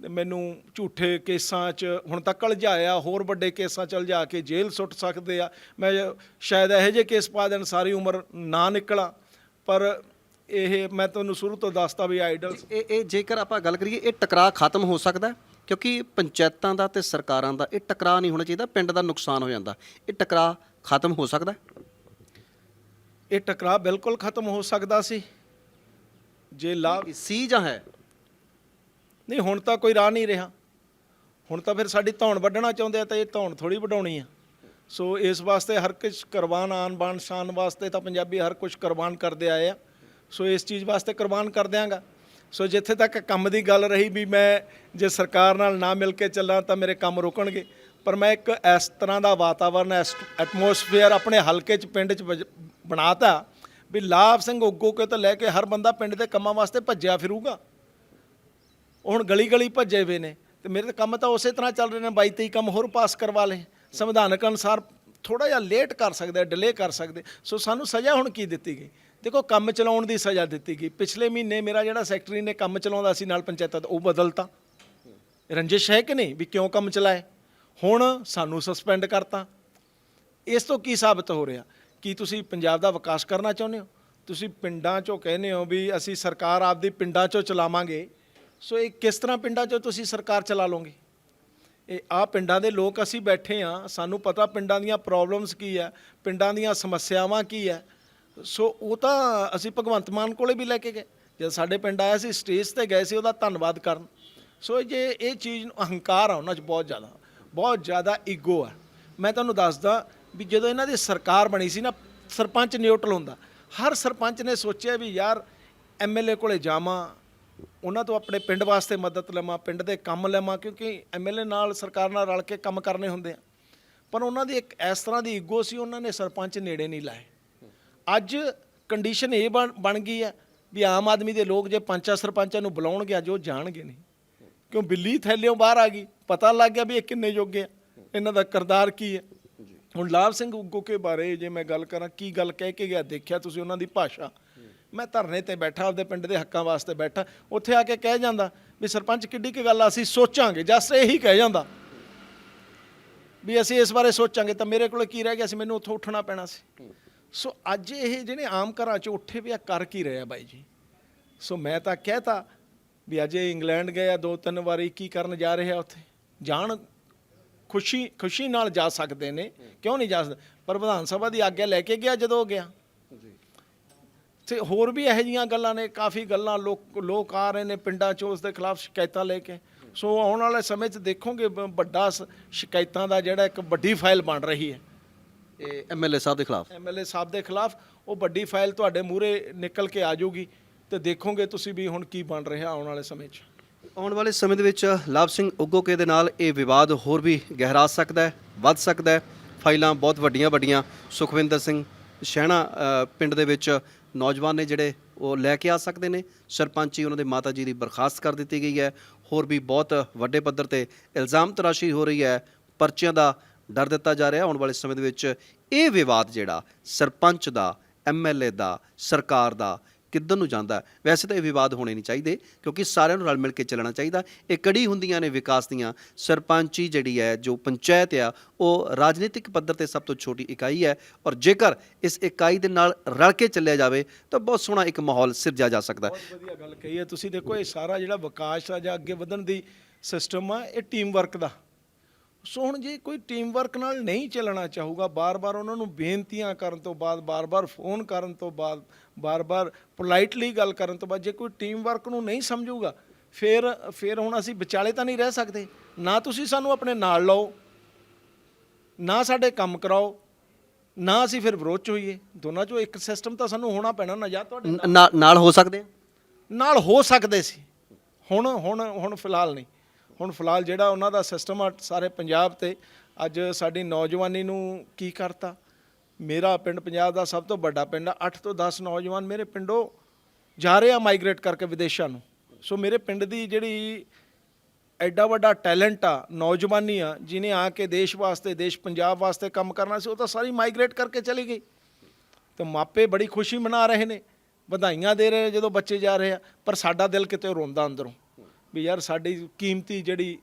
ਮੈਨੂੰ ਝੂਠੇ ਕੇਸਾਂ 'ਚ ਹੁਣ ਤੱਕ ਉਲਝਾਇਆ ਹੋਰ ਵੱਡੇ ਕੇਸਾਂ 'ਚ ਉਲਝਾ ਕੇ ਜੇਲ੍ਹ ਸੁੱਟ ਸਕਦੇ ਆ ਮੈਂ ਸ਼ਾਇਦ ਇਹੋ ਜਿਹੇ ਕੇਸ ਪਾ ਦੇਣ ਸਾਰੀ ਉਮਰ ਨਾ ਨਿਕਲਾਂ ਪਰ ਇਹ ਮੈਂ ਤੁਹਾਨੂੰ ਸ਼ੁਰੂ ਤੋਂ ਦੱਸਦਾ ਵੀ ਆਈਡਲਸ ਇਹ ਇਹ ਜੇਕਰ ਆਪਾਂ ਗੱਲ ਕਰੀਏ ਇਹ ਟਕਰਾਅ ਖਤਮ ਹੋ ਸਕਦਾ? ਕਿਉਂਕਿ ਪੰਚਾਇਤਾਂ ਦਾ ਤੇ ਸਰਕਾਰਾਂ ਦਾ ਇਹ ਟਕਰਾਅ ਨਹੀਂ ਹੋਣਾ ਚਾਹੀਦਾ ਪਿੰਡ ਦਾ ਨੁਕਸਾਨ ਹੋ ਜਾਂਦਾ ਇਹ ਟਕਰਾਅ ਖਤਮ ਹੋ ਸਕਦਾ? ਇਹ ਟਕਰਾਅ ਬਿਲਕੁਲ ਖਤਮ ਹੋ ਸਕਦਾ ਸੀ ਜੇ ਲਾਭ ਸੀ ਜਾਂ ਹੈ ਨਹੀਂ, ਹੁਣ ਤਾਂ ਕੋਈ ਰਾਹ ਨਹੀਂ ਰਿਹਾ। ਹੁਣ ਤਾਂ ਫਿਰ ਸਾਡੀ ਧੌਣ ਵੱਢਣਾ ਚਾਹੁੰਦੇ ਆ ਤਾਂ ਇਹ ਧੌਣ ਥੋੜੀ ਵਡਾਉਣੀ ਆ। ਸੋ ਇਸ ਵਾਸਤੇ ਹਰ ਕੁਝ ਕੁਰਬਾਨ, ਆਨ ਬਾਨ, ਸ਼ਾਨ ਵਾਸਤੇ ਤਾਂ ਪੰਜਾਬੀ ਹਰ ਕੁਝ ਕੁਰਬਾਨ ਕਰਦੇ ਆਏ ਆ। ਸੋ ਇਸ ਚੀਜ਼ ਵਾਸਤੇ ਕੁਰਬਾਨ ਕਰ ਦਿਆਂਗਾ। ਸੋ ਜਿੱਥੇ ਤੱਕ ਕੰਮ ਦੀ ਗੱਲ ਰਹੀ ਵੀ ਮੈਂ ਜੇ ਸਰਕਾਰ ਨਾਲ ਨਾ ਮਿਲ ਕੇ ਚੱਲਾਂ ਤਾਂ ਮੇਰੇ ਕੰਮ ਰੁਕਣਗੇ। ਪਰ ਮੈਂ ਇੱਕ ਇਸ ਤਰ੍ਹਾਂ ਦਾ ਵਾਤਾਵਰਨ ਐਟਮੋਸਫੇਅਰ ਆਪਣੇ ਹਲਕੇ 'ਚ, ਪਿੰਡ 'ਚ ਵਜ- ਬਣਾਤਾ ਵੀ ਲਾਭ ਸਿੰਘ ਉੱਗੋ ਕੇ ਤੋਂ ਲੈ ਕੇ ਹਰ ਬੰਦਾ ਪਿੰਡ ਦੇ ਕੰਮਾਂ ਵਾਸਤੇ ਭੱਜਿਆ ਫਿਰੂਗਾ। ਉਹ ਹੁਣ ਗਲੀ ਗਲੀ ਭੱਜੇ ਹੋਏ ਨੇ ਤੇ ਮੇਰੇ ਤਾਂ ਕੰਮ ਤਾਂ ਉਸੇ ਤਰ੍ਹਾਂ ਚੱਲ ਰਹੇ ਨੇ 22 23 ਕੰਮ ਹੋਰ ਪਾਸ ਕਰਵਾ ਲਏ। ਸੰਵਿਧਾਨਕ ਅਨੁਸਾਰ ਥੋੜਾ ਜਿਹਾ ਲੇਟ ਕਰ ਸਕਦੇ ਡਿਲੇ ਕਰ ਸਕਦੇ। ਸੋ ਸਾਨੂੰ ਸਜ਼ਾ ਹੁਣ ਕੀ ਦਿੱਤੀ ਗਈ? ਦੇਖੋ, ਕੰਮ ਚਲਾਉਣ ਦੀ ਸਜ਼ਾ ਦਿੱਤੀ ਗਈ। ਪਿਛਲੇ ਮਹੀਨੇ ਮੇਰਾ ਜਿਹੜਾ ਸੈਕਟਰੀ ਨੇ ਕੰਮ ਚਲਾਉਂਦਾ ਸੀ ਨਾਲ ਪੰਚਾਇਤਾਂ ਦਾ, ਉਹ ਬਦਲਤਾ। ਰੰਜਿਸ਼ ਹੈ ਕਿ ਨਹੀਂ ਵੀ ਕਿਉਂ ਕੰਮ ਚਲਾਏ ਹੁਣ ਸਾਨੂੰ ਸਸਪੈਂਡ ਕਰਤਾ। ਇਸ ਤੋਂ ਕੀ ਸਾਬਤ ਹੋ ਰਿਹਾ? ਕੀ ਤੁਸੀਂ ਪੰਜਾਬ ਦਾ ਵਿਕਾਸ ਕਰਨਾ ਚਾਹੁੰਦੇ ਹੋ? ਤੁਸੀਂ ਪਿੰਡਾਂ 'ਚੋਂ ਕਹਿੰਦੇ ਹੋ ਵੀ ਅਸੀਂ ਸਰਕਾਰ ਆਪਦੀ ਪਿੰਡਾਂ 'ਚੋਂ ਚਲਾਵਾਂਗੇ। ਸੋ ਇਹ ਕਿਸ ਤਰ੍ਹਾਂ ਪਿੰਡਾਂ 'ਚੋਂ ਤੁਸੀਂ ਸਰਕਾਰ ਚਲਾ ਲਓਗੇ? ਇਹ ਆ ਪਿੰਡਾਂ ਦੇ ਲੋਕ ਅਸੀਂ ਬੈਠੇ ਆ, ਸਾਨੂੰ ਪਤਾ ਪਿੰਡਾਂ ਦੀਆਂ ਪ੍ਰੋਬਲਮਸ ਕੀ ਹੈ ਪਿੰਡਾਂ ਦੀਆਂ ਸਮੱਸਿਆਵਾਂ ਕੀ ਹੈ ਸੋ ਉਹ ਤਾਂ ਅਸੀਂ ਭਗਵੰਤ ਮਾਨ ਕੋਲੇ ਵੀ ਲੈ ਕੇ ਗਏ। ਜਦ ਸਾਡੇ ਪਿੰਡ ਆਇਆ ਸੀ ਸਟੇਜ ਤੇ ਗਏ ਸੀ, ਉਹਦਾ ਧੰਨਵਾਦ ਕਰਨ। ਸੋ ਜੇ ਇਹ ਚੀਜ਼ ਨੂੰ ਅਹੰਕਾਰ ਆ, ਉਹਨਾਂ 'ਚ ਬਹੁਤ ਜ਼ਿਆਦਾ ਬਹੁਤ ਜ਼ਿਆਦਾ ਈਗੋ ਆ। ਮੈਂ ਤੁਹਾਨੂੰ ਦੱਸਦਾ ਵੀ ਜਦੋਂ ਇਹਨਾਂ ਦੀ ਸਰਕਾਰ ਬਣੀ ਸੀ ਨਾ, ਸਰਪੰਚ ਨਿਊਟਰਲ ਹੁੰਦਾ। ਹਰ ਸਰਪੰਚ ਨੇ ਸੋਚਿਆ ਵੀ ਯਾਰ ਐਮਐਲਏ ਕੋਲੇ ਜਾਵਾਂ ਉਹਨਾਂ ਤੋਂ ਆਪਣੇ ਪਿੰਡ ਵਾਸਤੇ ਮਦਦ ਲਵਾਂ ਪਿੰਡ ਦੇ ਕੰਮ ਲਵਾਂ ਕਿਉਂਕਿ ਐਮਐਲਏ ਨਾਲ ਸਰਕਾਰ ਨਾਲ ਰਲ ਕੇ ਕੰਮ ਕਰਨੇ ਹੁੰਦੇ ਆ। ਪਰ ਉਹਨਾਂ ਦੀ ਇੱਕ ਇਸ ਤਰ੍ਹਾਂ ਦੀ ਈਗੋ ਸੀ ਉਹਨਾਂ ਨੇ ਸਰਪੰਚ ਨੇੜੇ ਨਹੀਂ ਲਾਏ। ਅੱਜ ਕੰਡੀਸ਼ਨ ਇਹ ਬਣ ਗਈ ਹੈ ਵੀ ਆਮ ਆਦਮੀ ਦੇ ਲੋਕ ਜੇ ਪੰਚਾਂ ਸਰਪੰਚਾਂ ਨੂੰ ਬੁਲਾਉਣਗੇ ਅੱਜ ਉਹ ਜਾਣਗੇ ਨਹੀਂ। ਕਿਉਂ ਬਿੱਲੀ ਥੈਲਿਓਂ ਬਾਹਰ ਆ ਗਈ? ਪਤਾ ਲੱਗ ਗਿਆ ਵੀ ਇਹ ਕਿੰਨੇ ਯੋਗੇ ਆ। ਇਹਨਾਂ ਦਾ ਕਰਦਾਰ ਕੀ ਹੈ? ਹੁਣ ਲਾਭ ਸਿੰਘ ਉਗੋਕੇ ਬਾਰੇ ਜੇ ਮੈਂ ਗੱਲ ਕਰਾਂ ਕੀ ਗੱਲ ਕਹਿ ਕੇ ਗਿਆ? ਦੇਖਿਆ ਤੁਸੀਂ ਉਹਨਾਂ ਦੀ ਭਾਸ਼ਾ। ਮੈਂ ਧਰਨੇ ਤੇ ਬੈਠਾ, ਆਪਦੇ ਪਿੰਡ ਦੇ ਹੱਕਾਂ ਵਾਸਤੇ ਬੈਠਾ। ਉੱਥੇ ਆ ਕੇ ਕਹਿ ਜਾਂਦਾ ਵੀ ਸਰਪੰਚ, ਕਿੱਡੀ ਕੀ ਗੱਲ ਆ, ਅਸੀਂ ਸੋਚਾਂਗੇ, ਜਸ ਇਹੀ ਕਹਿ ਜਾਂਦਾ ਵੀ ਅਸੀਂ ਇਸ ਬਾਰੇ ਸੋਚਾਂਗੇ। ਤਾਂ ਮੇਰੇ ਕੋਲ ਕੀ ਰਹਿ ਗਿਆ ਸੀ? ਮੈਨੂੰ ਉੱਥੋਂ ਉੱਠਣਾ ਪੈਣਾ ਸੀ। ਸੋ ਅੱਜ ਇਹ ਜਿਹੜੇ ਆਮ ਘਰਾਂ 'ਚ ਉੱਠੇ ਵੀ ਆ, ਕਰ ਕੀ ਰਹੇ ਆ ਬਾਈ ਜੀ? ਸੋ ਮੈਂ ਤਾਂ ਕਹਿਤਾ ਵੀ ਅੱਜ ਇਹ ਇੰਗਲੈਂਡ ਗਏ ਆ ਦੋ ਤਿੰਨ ਵਾਰੀ ਕੀ ਕਰਨ ਜਾ ਰਹੇ ਆ ਉੱਥੇ? ਜਾਣ ਖੁਸ਼ੀ ਖੁਸ਼ੀ ਨਾਲ ਜਾ ਸਕਦੇ ਨੇ। ਕਿਉਂ ਨਹੀਂ ਜਾ ਸਕਦੇ? ਪਰ ਵਿਧਾਨ ਸਭਾ ਦੀ ਆਗਿਆ ਲੈ ਕੇ ਗਿਆ ਜਦੋਂ ਉਹ ਗਿਆ। ਤੇ ਹੋਰ ਵੀ ਇਹੋ ਜੀਆਂ ਗੱਲਾਂ ਨੇ ਕਾਫੀ ਗੱਲਾਂ ਲੋਕ ਲੋਕ ਆ ਰਹੇ ਨੇ ਪਿੰਡਾਂ 'ਚੋਂ ਉਸ ਦੇ ਖਿਲਾਫ ਸ਼ਿਕਾਇਤਾਂ ਲੈ ਕੇ। ਸੋ ਆਉਣ ਵਾਲੇ ਸਮੇਂ 'ਚ ਦੇਖੋਗੇ ਵੱਡਾ ਸ਼ਿਕਾਇਤਾਂ ਦਾ ਜਿਹੜਾ ਇੱਕ ਵੱਡੀ ਫਾਈਲ ਬਣ ਰਹੀ ਹੈ। ਇਹ ਐਮਐਲਏ ਸਾਹਿਬ ਦੇ ਖਿਲਾਫ? ਐਮਐਲਏ ਸਾਹਿਬ ਦੇ ਖਿਲਾਫ ਉਹ ਵੱਡੀ ਫਾਈਲ ਤੁਹਾਡੇ ਮੂਹਰੇ ਨਿਕਲ ਕੇ ਆ ਜਾਊਗੀ ਤੇ ਦੇਖੋਗੇ ਤੁਸੀਂ ਵੀ ਹੁਣ ਕੀ ਬਣ ਰਿਹਾ ਆਉਣ ਵਾਲੇ ਸਮੇਂ 'ਚ। ਆਉਣ ਵਾਲੇ ਸਮੇਂ ਦੇ ਵਿੱਚ ਲਾਭ ਸਿੰਘ ਉਗੋਕੇ ਦੇ ਨਾਲ ਇਹ ਵਿਵਾਦ ਹੋਰ ਵੀ ਗਹਿਰਾ ਸਕਦਾ ਹੈ ਵੱਧ ਸਕਦਾ ਹੈ। ਫਾਈਲਾਂ ਬਹੁਤ ਵੱਡੀਆਂ ਵੱਡੀਆਂ ਸੁਖਵਿੰਦਰ ਸਿੰਘ ਸ਼ਹਿਣਾ ਅ, ਪਿੰਡ ਦੇ ਵਿੱਚ ਨੌਜਵਾਨ ਨੇ ਜਿਹੜੇ ਉਹ ਲੈ ਕੇ ਆ ਸਕਦੇ ਨੇ। ਸਰਪੰਚੀ ਉਹਨਾਂ ਦੇ ਮਾਤਾ ਜੀ ਦੀ ਬਰਖਾਸਤ ਕਰ ਦਿੱਤੀ ਗਈ ਹੈ। ਹੋਰ ਵੀ ਬਹੁਤ ਵੱਡੇ ਪੱਧਰ ਤੇ ਇਲਜ਼ਾਮ ਤਰਾਸ਼ੀ ਹੋ ਰਹੀ ਹੈ। ਪਰਚਿਆਂ ਦਾ ਡਰ ਦਿੱਤਾ ਜਾ ਰਿਹਾ। ਆਉਣ ਵਾਲੇ ਸਮੇਂ ਦੇ ਵਿੱਚ ਇਹ ਵਿਵਾਦ ਜਿਹੜਾ ਸਰਪੰਚ ਦਾ ਐਮਐਲਏ ਦਾ, ਸਰਕਾਰ ਦਾ ਕਿੱਧਰ ਨੂੰ ਜਾਂਦਾ ਵੈਸੇ ਤਾਂ ਇਹ ਵਿਵਾਦ ਹੋਣੇ ਨਹੀਂ ਚਾਹੀਦੇ, ਕਿਉਂਕਿ ਸਾਰਿਆਂ ਨੂੰ ਰਲ ਮਿਲ ਕੇ ਚੱਲਣਾ ਚਾਹੀਦਾ। ਇਹ ਕੜੀ ਹੁੰਦੀਆਂ ਨੇ ਵਿਕਾਸ ਦੀਆਂ। ਸਰਪੰਚੀ ਜਿਹੜੀ ਹੈ, ਜੋ ਪੰਚਾਇਤ ਆ, ਉਹ ਰਾਜਨੀਤਿਕ ਪੱਧਰ ਤੇ ਸਭ ਤੋਂ ਛੋਟੀ ਇਕਾਈ ਹੈ ਔਰ ਜੇਕਰ ਇਸ ਇਕਾਈ ਦੇ ਨਾਲ ਰਲ ਕੇ ਚੱਲਿਆ ਜਾਵੇ, ਤਾਂ ਬਹੁਤ ਸੋਹਣਾ ਇੱਕ ਮਾਹੌਲ ਸਿਰਜਿਆ ਜਾ ਸਕਦਾ ਬਹੁਤ ਵਧੀਆ ਗੱਲ ਕਹੀ ਹੈ ਤੁਸੀਂ। ਦੇਖੋ, ਇਹ ਸਾਰਾ ਜਿਹੜਾ ਵਿਕਾਸ ਦਾ ਜਾਂ ਅੱਗੇ ਵਧਣ ਦੀ ਸਿਸਟਮ ਆ, ਇਹ ਟੀਮ ਵਰਕ ਦਾ। ਸੋ ਹੁਣ ਜੇ ਕੋਈ ਟੀਮ ਵਰਕ ਨਾਲ ਨਹੀਂ ਚੱਲਣਾ ਚਾਹੂਗਾ ਬਾਰ-ਬਾਰ ਉਹਨਾਂ ਨੂੰ ਬੇਨਤੀਆਂ ਕਰਨ ਤੋਂ ਬਾਅਦ ਬਾਰ-ਬਾਰ ਫੋਨ ਕਰਨ ਤੋਂ ਬਾਅਦ ਬਾਰ-ਬਾਰ ਪੋਲਾਈਟਲੀ ਗੱਲ ਕਰਨ ਤੋਂ ਬਾਅਦ ਜੇ ਕੋਈ ਟੀਮ ਵਰਕ ਨੂੰ ਨਹੀਂ ਸਮਝੂਗਾ ਫਿਰ ਫਿਰ ਹੁਣ ਅਸੀਂ ਵਿਚਾਲੇ ਤਾਂ ਨਹੀਂ ਰਹਿ ਸਕਦੇ। ਨਾ ਤੁਸੀਂ ਸਾਨੂੰ ਆਪਣੇ ਨਾਲ ਲਓ ਨਾ ਸਾਡੇ ਕੰਮ ਕਰਾਓ ਨਾ ਅਸੀਂ ਫਿਰ ਵਿਰੋਧ ਚ ਹੋਈਏ। ਦੋਨਾਂ ਚੋਂ ਇੱਕ ਸਿਸਟਮ ਤਾਂ ਸਾਨੂੰ ਹੋਣਾ ਪੈਣਾ ਨਾ ਜਾਂ ਤੁਹਾਡੇ ਨਾਲ- ਹੋ ਸਕਦੇ ਨਾਲ ਹੋ ਸਕਦੇ ਸੀ। ਹੁਣ ਹੁਣ ਹੁਣ ਫਿਲਹਾਲ ਨਹੀਂ। ਹੁਣ ਫਿਲਹਾਲ ਜਿਹੜਾ ਉਹਨਾਂ ਦਾ ਸਿਸਟਮ ਆ ਸਾਰੇ ਪੰਜਾਬ ਤੇ, ਅੱਜ ਸਾਡੀ ਨੌਜਵਾਨੀ ਨੂੰ ਕੀ ਕਰਤਾ? ਮੇਰਾ ਪਿੰਡ ਪੰਜਾਬ ਦਾ ਸਭ ਤੋਂ ਵੱਡਾ ਪਿੰਡ ਆ। 8 ਤੋਂ 10 ਨੌਜਵਾਨ ਮੇਰੇ ਪਿੰਡੋਂ ਜਾ ਰਹੇ ਆ ਮਾਈਗ੍ਰੇਟ ਕਰਕੇ ਵਿਦੇਸ਼ਾਂ ਨੂੰ। ਸੋ ਮੇਰੇ ਪਿੰਡ ਦੀ ਜਿਹੜੀ ਐਡਾ ਵੱਡਾ ਟੈਲੈਂਟ ਆ, ਨੌਜਵਾਨੀ ਆ ਜਿਨੇ ਆ ਕੇ ਦੇਸ਼ ਵਾਸਤੇ, ਦੇਸ਼ ਪੰਜਾਬ ਵਾਸਤੇ ਕੰਮ ਕਰਨਾ ਸੀ, ਉਹ ਤਾਂ ਸਾਰੀ ਮਾਈਗ੍ਰੇਟ ਕਰਕੇ ਚਲੀ ਗਈ। ਤੇ ਮਾਪੇ ਬੜੀ ਖੁਸ਼ੀ ਮਨਾ ਰਹੇ ਨੇ, ਵਧਾਈਆਂ ਦੇ ਰਹੇ ਜਦੋਂ ਬੱਚੇ ਜਾ ਰਹੇ ਆ, ਪਰ ਸਾਡਾ ਦਿਲ ਕਿਤੇ ਰੋਂਦਾ ਅੰਦਰੋਂ। ਵੀ ਯਾਰ ਸਾਡੀ ਕੀਮਤੀ ਜਿਹੜੀ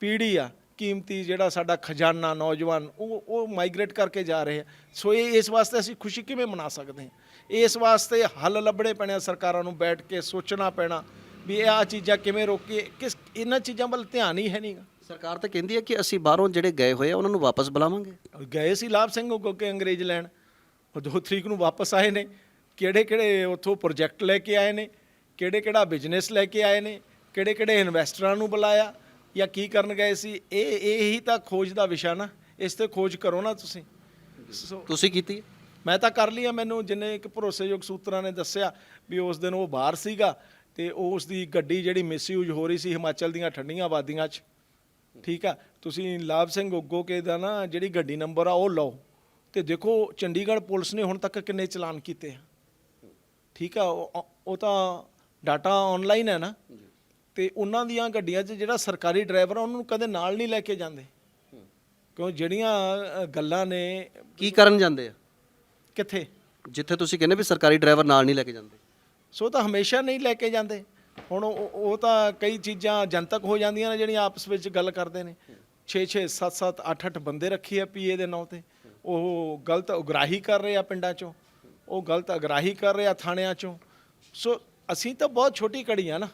ਪੀੜ੍ਹੀ ਆ ਕੀਮਤੀ ਜਿਹੜਾ ਸਾਡਾ ਖਜ਼ਾਨਾ ਨੌਜਵਾਨ ਉਹ ਉਹ ਮਾਈਗ੍ਰੇਟ ਕਰਕੇ ਜਾ ਰਹੇ ਆ। ਸੋ ਇਹ ਇਸ ਵਾਸਤੇ ਅਸੀਂ ਖੁਸ਼ੀ ਕਿਵੇਂ ਮਨਾ ਸਕਦੇ ਹਾਂ? ਇਸ ਵਾਸਤੇ ਹੱਲ ਲੱਭਣੇ ਪੈਣੇ ਸਰਕਾਰਾਂ ਨੂੰ ਬੈਠ ਕੇ ਸੋਚਣਾ ਪੈਣਾ ਵੀ ਇਹ ਆ ਚੀਜ਼ਾਂ ਕਿਵੇਂ ਰੋਕੀਏ? ਕਿਸ ਇਹਨਾਂ ਚੀਜ਼ਾਂ ਵੱਲ ਧਿਆਨ ਹੀ ਹੈ ਨਹੀਂਗਾ ਸਰਕਾਰ ਤਾਂ ਕਹਿੰਦੀ ਹੈ ਕਿ ਅਸੀਂ ਬਾਹਰੋਂ ਜਿਹੜੇ ਗਏ ਹੋਏ ਆ ਉਹਨਾਂ ਨੂੰ ਵਾਪਸ ਬੁਲਾਵਾਂਗੇ। ਗਏ ਸੀ ਲਾਭ ਸਿੰਘ ਉਹ ਕੇ ਅੰਗਰੇਜ਼ ਲੈਣ। ਉਹ ਦੋ ਤਰੀਕ ਨੂੰ ਵਾਪਸ ਆਏ ਨੇ। ਕਿਹੜੇ ਕਿਹੜੇ ਉੱਥੋਂ ਪ੍ਰੋਜੈਕਟ ਲੈ ਕੇ ਆਏ ਨੇ ਕਿਹੜੇ ਕਿਹੜਾ ਬਿਜ਼ਨਸ ਲੈ ਕੇ ਆਏ ਨੇ ਕਿਹੜੇ ਕਿਹੜੇ ਇਨਵੈਸਟਰਾਂ ਨੂੰ ਬੁਲਾਇਆ ਜਾਂ ਕੀ ਕਰਨ ਗਏ ਸੀ? ਇਹ ਇਹ ਹੀ ਤਾਂ ਖੋਜ ਦਾ ਵਿਸ਼ਾ ਨਾ। ਇਸ ਤੇ ਖੋਜ ਕਰੋ ਨਾ ਤੁਸੀਂ। ਸੋ ਤੁਸੀਂ ਕੀਤੀ? ਮੈਂ ਤਾਂ ਕਰ ਲਿਆ ਮੈਨੂੰ ਜਿੰਨੇ ਇੱਕ ਭਰੋਸੇਯੋਗ ਸੂਤਰਾਂ ਨੇ ਦੱਸਿਆ ਵੀ ਉਸ ਦਿਨ ਉਹ ਬਾਹਰ ਸੀਗਾ ਤੇ ਉਸ ਦੀ ਗੱਡੀ ਜਿਹੜੀ ਮਿਸਯੂਜ਼ ਹੋ ਰਹੀ ਸੀ ਹਿਮਾਚਲ ਦੀਆਂ ਠੰਡੀਆਂ ਵਾਦੀਆਂ 'ਚ। ਠੀਕ ਆ? ਤੁਸੀਂ ਲਾਭ ਸਿੰਘ ਉਗੋਕੇ ਦਾ ਨਾ ਜਿਹੜੀ ਗੱਡੀ ਨੰਬਰ ਆ ਉਹ ਲਓ। ਤੇ ਦੇਖੋ ਚੰਡੀਗੜ੍ਹ ਪੁਲਿਸ ਨੇ ਹੁਣ ਤੱਕ ਕਿੰਨੇ ਚਲਾਨ ਕੀਤੇ ਆ। ਠੀਕ ਆ? ਉਹ ਤਾਂ ਡਾਟਾ ਆਨਲਾਈਨ ਹੈ ਨਾ। ਤੇ ਉਹਨਾਂ ਦੀਆਂ ਗੱਡੀਆਂ 'ਚ ਜਿਹੜਾ ਸਰਕਾਰੀ ਡਰਾਈਵਰ ਆ ਉਹਨਾਂ ਨੂੰ ਕਦੇ ਨਾਲ ਨਹੀਂ ਲੈ ਕੇ ਜਾਂਦੇ। ਕਿਉਂ? ਜਿਹੜੀਆਂ ਅ, ਗੱਲਾਂ ਨੇ ਕੀ ਕਰਨ ਜਾਂਦੇ ਆ? ਕਿੱਥੇ? ਜਿੱਥੇ ਤੁਸੀਂ ਕਹਿੰਦੇ ਵੀ ਸਰਕਾਰੀ ਡਰਾਈਵਰ ਨਾਲ ਨਹੀਂ ਲੈ ਕੇ ਜਾਂਦੇ। ਸੋ ਤਾਂ ਹਮੇਸ਼ਾ ਨਹੀਂ ਲੈ ਕੇ ਜਾਂਦੇ। ਹੁਣ ਉਹ ਉਹ ਤਾਂ ਕਈ ਚੀਜ਼ਾਂ ਜਨਤਕ ਹੋ ਜਾਂਦੀਆਂ ਨੇ ਜਿਹੜੀਆਂ ਆਪਸ ਵਿੱਚ ਗੱਲ ਕਰਦੇ ਨੇ। 6 6 7 7 8 8 ਬੰਦੇ ਰੱਖੀ ਆ ਪੀਏ ਦੇ ਨਾਂ ਤੇ। ਉਹ ਗਲਤ ਉਗਰਾਹੀ ਕਰ ਰਹੇ ਆ ਪਿੰਡਾਂ 'ਚੋਂ। ਉਹ ਗਲਤ ਅਗਰਾਹੀ ਕਰ ਰਹੇ ਆ ਥਾਣਿਆਂ 'ਚੋਂ। ਸੋ ਅਸੀਂ ਤਾਂ ਬਹੁਤ ਛੋਟੀ ਕੜੀ ਆ ਨਾ।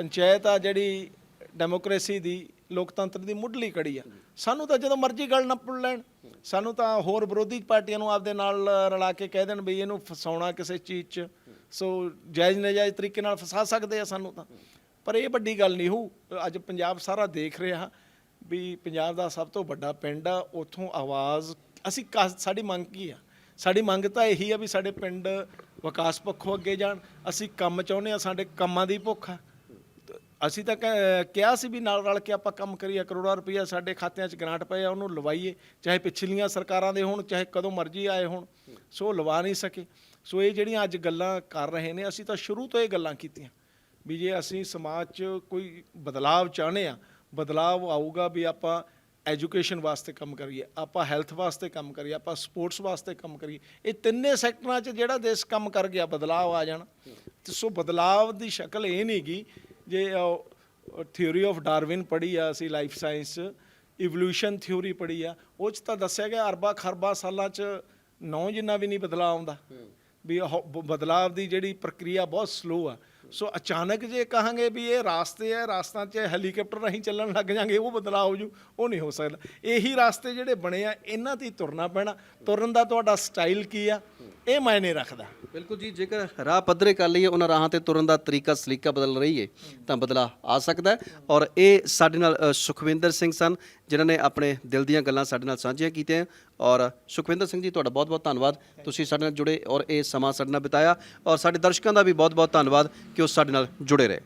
ਪੰਚਾਇਤ ਆ ਜਿਹੜੀ ਡੈਮੋਕ੍ਰੇਸੀ ਦੀ, ਲੋਕਤੰਤਰ ਦੀ ਮੁੱਢਲੀ ਕੜੀ ਆ। ਸਾਨੂੰ ਤਾਂ ਜਦੋਂ ਮਰਜ਼ੀ ਗੱਲ ਨਾ ਪੁੱਲ ਲੈਣ। ਸਾਨੂੰ ਤਾਂ ਹੋਰ ਵਿਰੋਧੀ ਪਾਰਟੀਆਂ ਨੂੰ ਆਪਦੇ ਨਾਲ ਰਲਾ ਕੇ ਕਹਿ ਦੇਣ ਵੀ ਇਹਨੂੰ ਫਸਾਉਣਾ ਕਿਸੇ ਚੀਜ਼ 'ਚ। ਸੋ ਜਾਇਜ਼ ਨਜਾਇਜ਼ ਤਰੀਕੇ ਨਾਲ ਫਸਾ ਸਕਦੇ ਆ ਸਾਨੂੰ ਤਾਂ। ਪਰ ਇਹ ਵੱਡੀ ਗੱਲ ਨਹੀਂ ਹੋ ਅੱਜ ਪੰਜਾਬ ਸਾਰਾ ਦੇਖ ਰਿਹਾ ਵੀ ਪੰਜਾਬ ਦਾ ਸਭ ਤੋਂ ਵੱਡਾ ਪਿੰਡ ਆ, ਉਥੋਂ ਆਵਾਜ਼, ਅਸੀਂ ਕਾ- ਸਾਡੀ ਮੰਗ ਕੀ ਆ? ਸਾਡੀ ਮੰਗ ਤਾਂ ਇਹੀ ਆ ਵੀ ਸਾਡੇ ਪਿੰਡ ਵਿਕਾਸ ਪੱਖੋਂ ਅੱਗੇ ਜਾਣ। ਅਸੀਂ ਕੰਮ ਚਾਹੁੰਦੇ ਆ, ਸਾਡੇ ਕੰਮਾਂ ਦੀ ਭੁੱਖ ਆ। ਅਸੀਂ ਤਾਂ ਕਹਿ- ਕਿਹਾ ਸੀ ਵੀ ਨਾਲ ਰਲ ਕੇ ਆਪਾਂ ਕੰਮ ਕਰੀਏ, ਕਰੋੜਾਂ ਰੁਪਈਆ ਸਾਡੇ ਖਾਤਿਆਂ 'ਚ ਗ੍ਰਾਂਟ ਪਏ ਆ, ਉਹਨੂੰ ਲਵਾਈਏ, ਚਾਹੇ ਪਿਛਲੀਆਂ ਸਰਕਾਰਾਂ ਦੇ ਹੋਣ, ਚਾਹੇ ਕਦੋਂ ਮਰਜ਼ੀ ਆਏ ਹੋਣ, ਸੋ ਉਹ ਲਵਾ ਨਹੀਂ ਸਕੇ। ਸੋ ਇਹ ਜਿਹੜੀਆਂ ਅੱਜ ਗੱਲਾਂ ਕਰ ਰਹੇ ਨੇ, ਅਸੀਂ ਤਾਂ ਸ਼ੁਰੂ ਤੋਂ ਇਹ ਗੱਲਾਂ ਕੀਤੀਆਂ ਵੀ ਜੇ ਅਸੀਂ ਸਮਾਜ 'ਚ ਕੋਈ ਬਦਲਾਵ ਚਾਹੁੰਦੇ ਆ, ਬਦਲਾਵ ਆਊਗਾ ਵੀ ਆਪਾਂ ਐਜੂਕੇਸ਼ਨ ਵਾਸਤੇ ਕੰਮ ਕਰੀਏ, ਆਪਾਂ ਹੈਲਥ ਵਾਸਤੇ ਕੰਮ ਕਰੀਏ, ਆਪਾਂ ਸਪੋਰਟਸ ਵਾਸਤੇ ਕੰਮ ਕਰੀਏ, ਇਹ ਤਿੰਨੇ ਸੈਕਟਰਾਂ 'ਚ ਜਿਹੜਾ ਦੇਸ਼ ਕੰਮ ਕਰ ਗਿਆ, ਬਦਲਾਵ ਆ ਜਾਣਾ। ਤੇ ਸੋ ਬਦਲਾਵ ਦੀ ਸ਼ਕਲ ਇਹ ਨਹੀਂਗੀ ਜੇ ਥਿਊਰੀ ਆਫ ਡਾਰਵਿਨ ਪੜ੍ਹੀ ਆ ਅਸੀਂ ਲਾਈਫ ਸਾਇੰਸ ਇਵੋਲੂਸ਼ਨ ਥਿਊਰੀ ਪੜ੍ਹੀ ਆ ਉਹ 'ਚ ਤਾਂ ਦੱਸਿਆ ਗਿਆ ਅਰਬਾਂ ਖਰਬਾਂ ਸਾਲਾਂ 'ਚ ਨੌ ਜਿੰਨਾ ਵੀ ਨਹੀਂ ਬਦਲਾਅ ਆਉਂਦਾ। ਵੀ ਉਹ ਬ- ਬਦਲਾਵ ਦੀ ਜਿਹੜੀ ਪ੍ਰਕਿਰਿਆ ਬਹੁਤ ਸਲੋ ਆ। ਸੋ ਅਚਾਨਕ ਜੇ ਕਹਾਂਗੇ ਵੀ ਇਹ ਰਾਸਤੇ ਹੈ ਰਾਸਤਾਂ 'ਚ ਹੈਲੀਕਾਪਟਰ ਰਾਹੀਂ ਚੱਲਣ ਲੱਗ ਜਾਾਂਗੇ, ਉਹ ਬਦਲਾਅ ਹੋ ਜੂ, ਉਹ ਨਹੀਂ ਹੋ ਸਕਦਾ। ਇਹੀ ਰਾਸਤੇ ਜਿਹੜੇ ਬਣੇ ਆ, ਇਹਨਾਂ ਤੇ ਹੀ ਤੁਰਨਾ ਪੈਣਾ। ਤੁਰਨ ਦਾ ਤੁਹਾਡਾ ਸਟਾਈਲ ਕੀ ਆ? ਇਹ ਮਾਇਨੇ ਰੱਖਦਾ। ਬਿਲਕੁਲ ਜੀ, ਜੇਕਰ ਰਾਹ ਪੱਧਰੇ ਕਰ ਲਈਏ, ਉਹਨਾਂ ਰਾਹਾਂ ਤੇ ਤੁਰਨ ਦਾ ਤਰੀਕਾ, ਸਲੀਕਾ ਬਦਲ ਰਹੀ ਹੈ ਤਾਂ ਬਦਲਾ ਆ ਸਕਦਾ ਔਰ ਇਹ ਸਾਡੇ ਨਾਲ ਸੁਖਵਿੰਦਰ ਸਿੰਘ ਸਨ ਜਿਨ੍ਹਾਂ ਨੇ ਆਪਣੇ ਦਿਲ ਦੀਆਂ ਗੱਲਾਂ ਸਾਡੇ ਨਾਲ ਸਾਂਝੀਆਂ ਕੀਤੀਆਂ ਔਰ ਸੁਖਵਿੰਦਰ ਸਿੰਘ ਜੀ, ਤੁਹਾਡਾ ਬਹੁਤ-ਬਹੁਤ ਧੰਨਵਾਦ। ਤੁਸੀਂ ਸਾਡੇ ਨਾਲ ਜੁੜੇ ਔਰ ਇਹ ਸਮਾਂ ਸਾਡੇ ਨਾਲ ਬਿਤਾਇਆ ਔਰ ਸਾਡੇ ਦਰਸ਼ਕਾਂ ਦਾ ਵੀ ਬਹੁਤ-ਬਹੁਤ ਧੰਨਵਾਦ ਕਿ ਉਹ ਸਾਡੇ ਨਾਲ ਜੁੜੇ ਰਹੇ।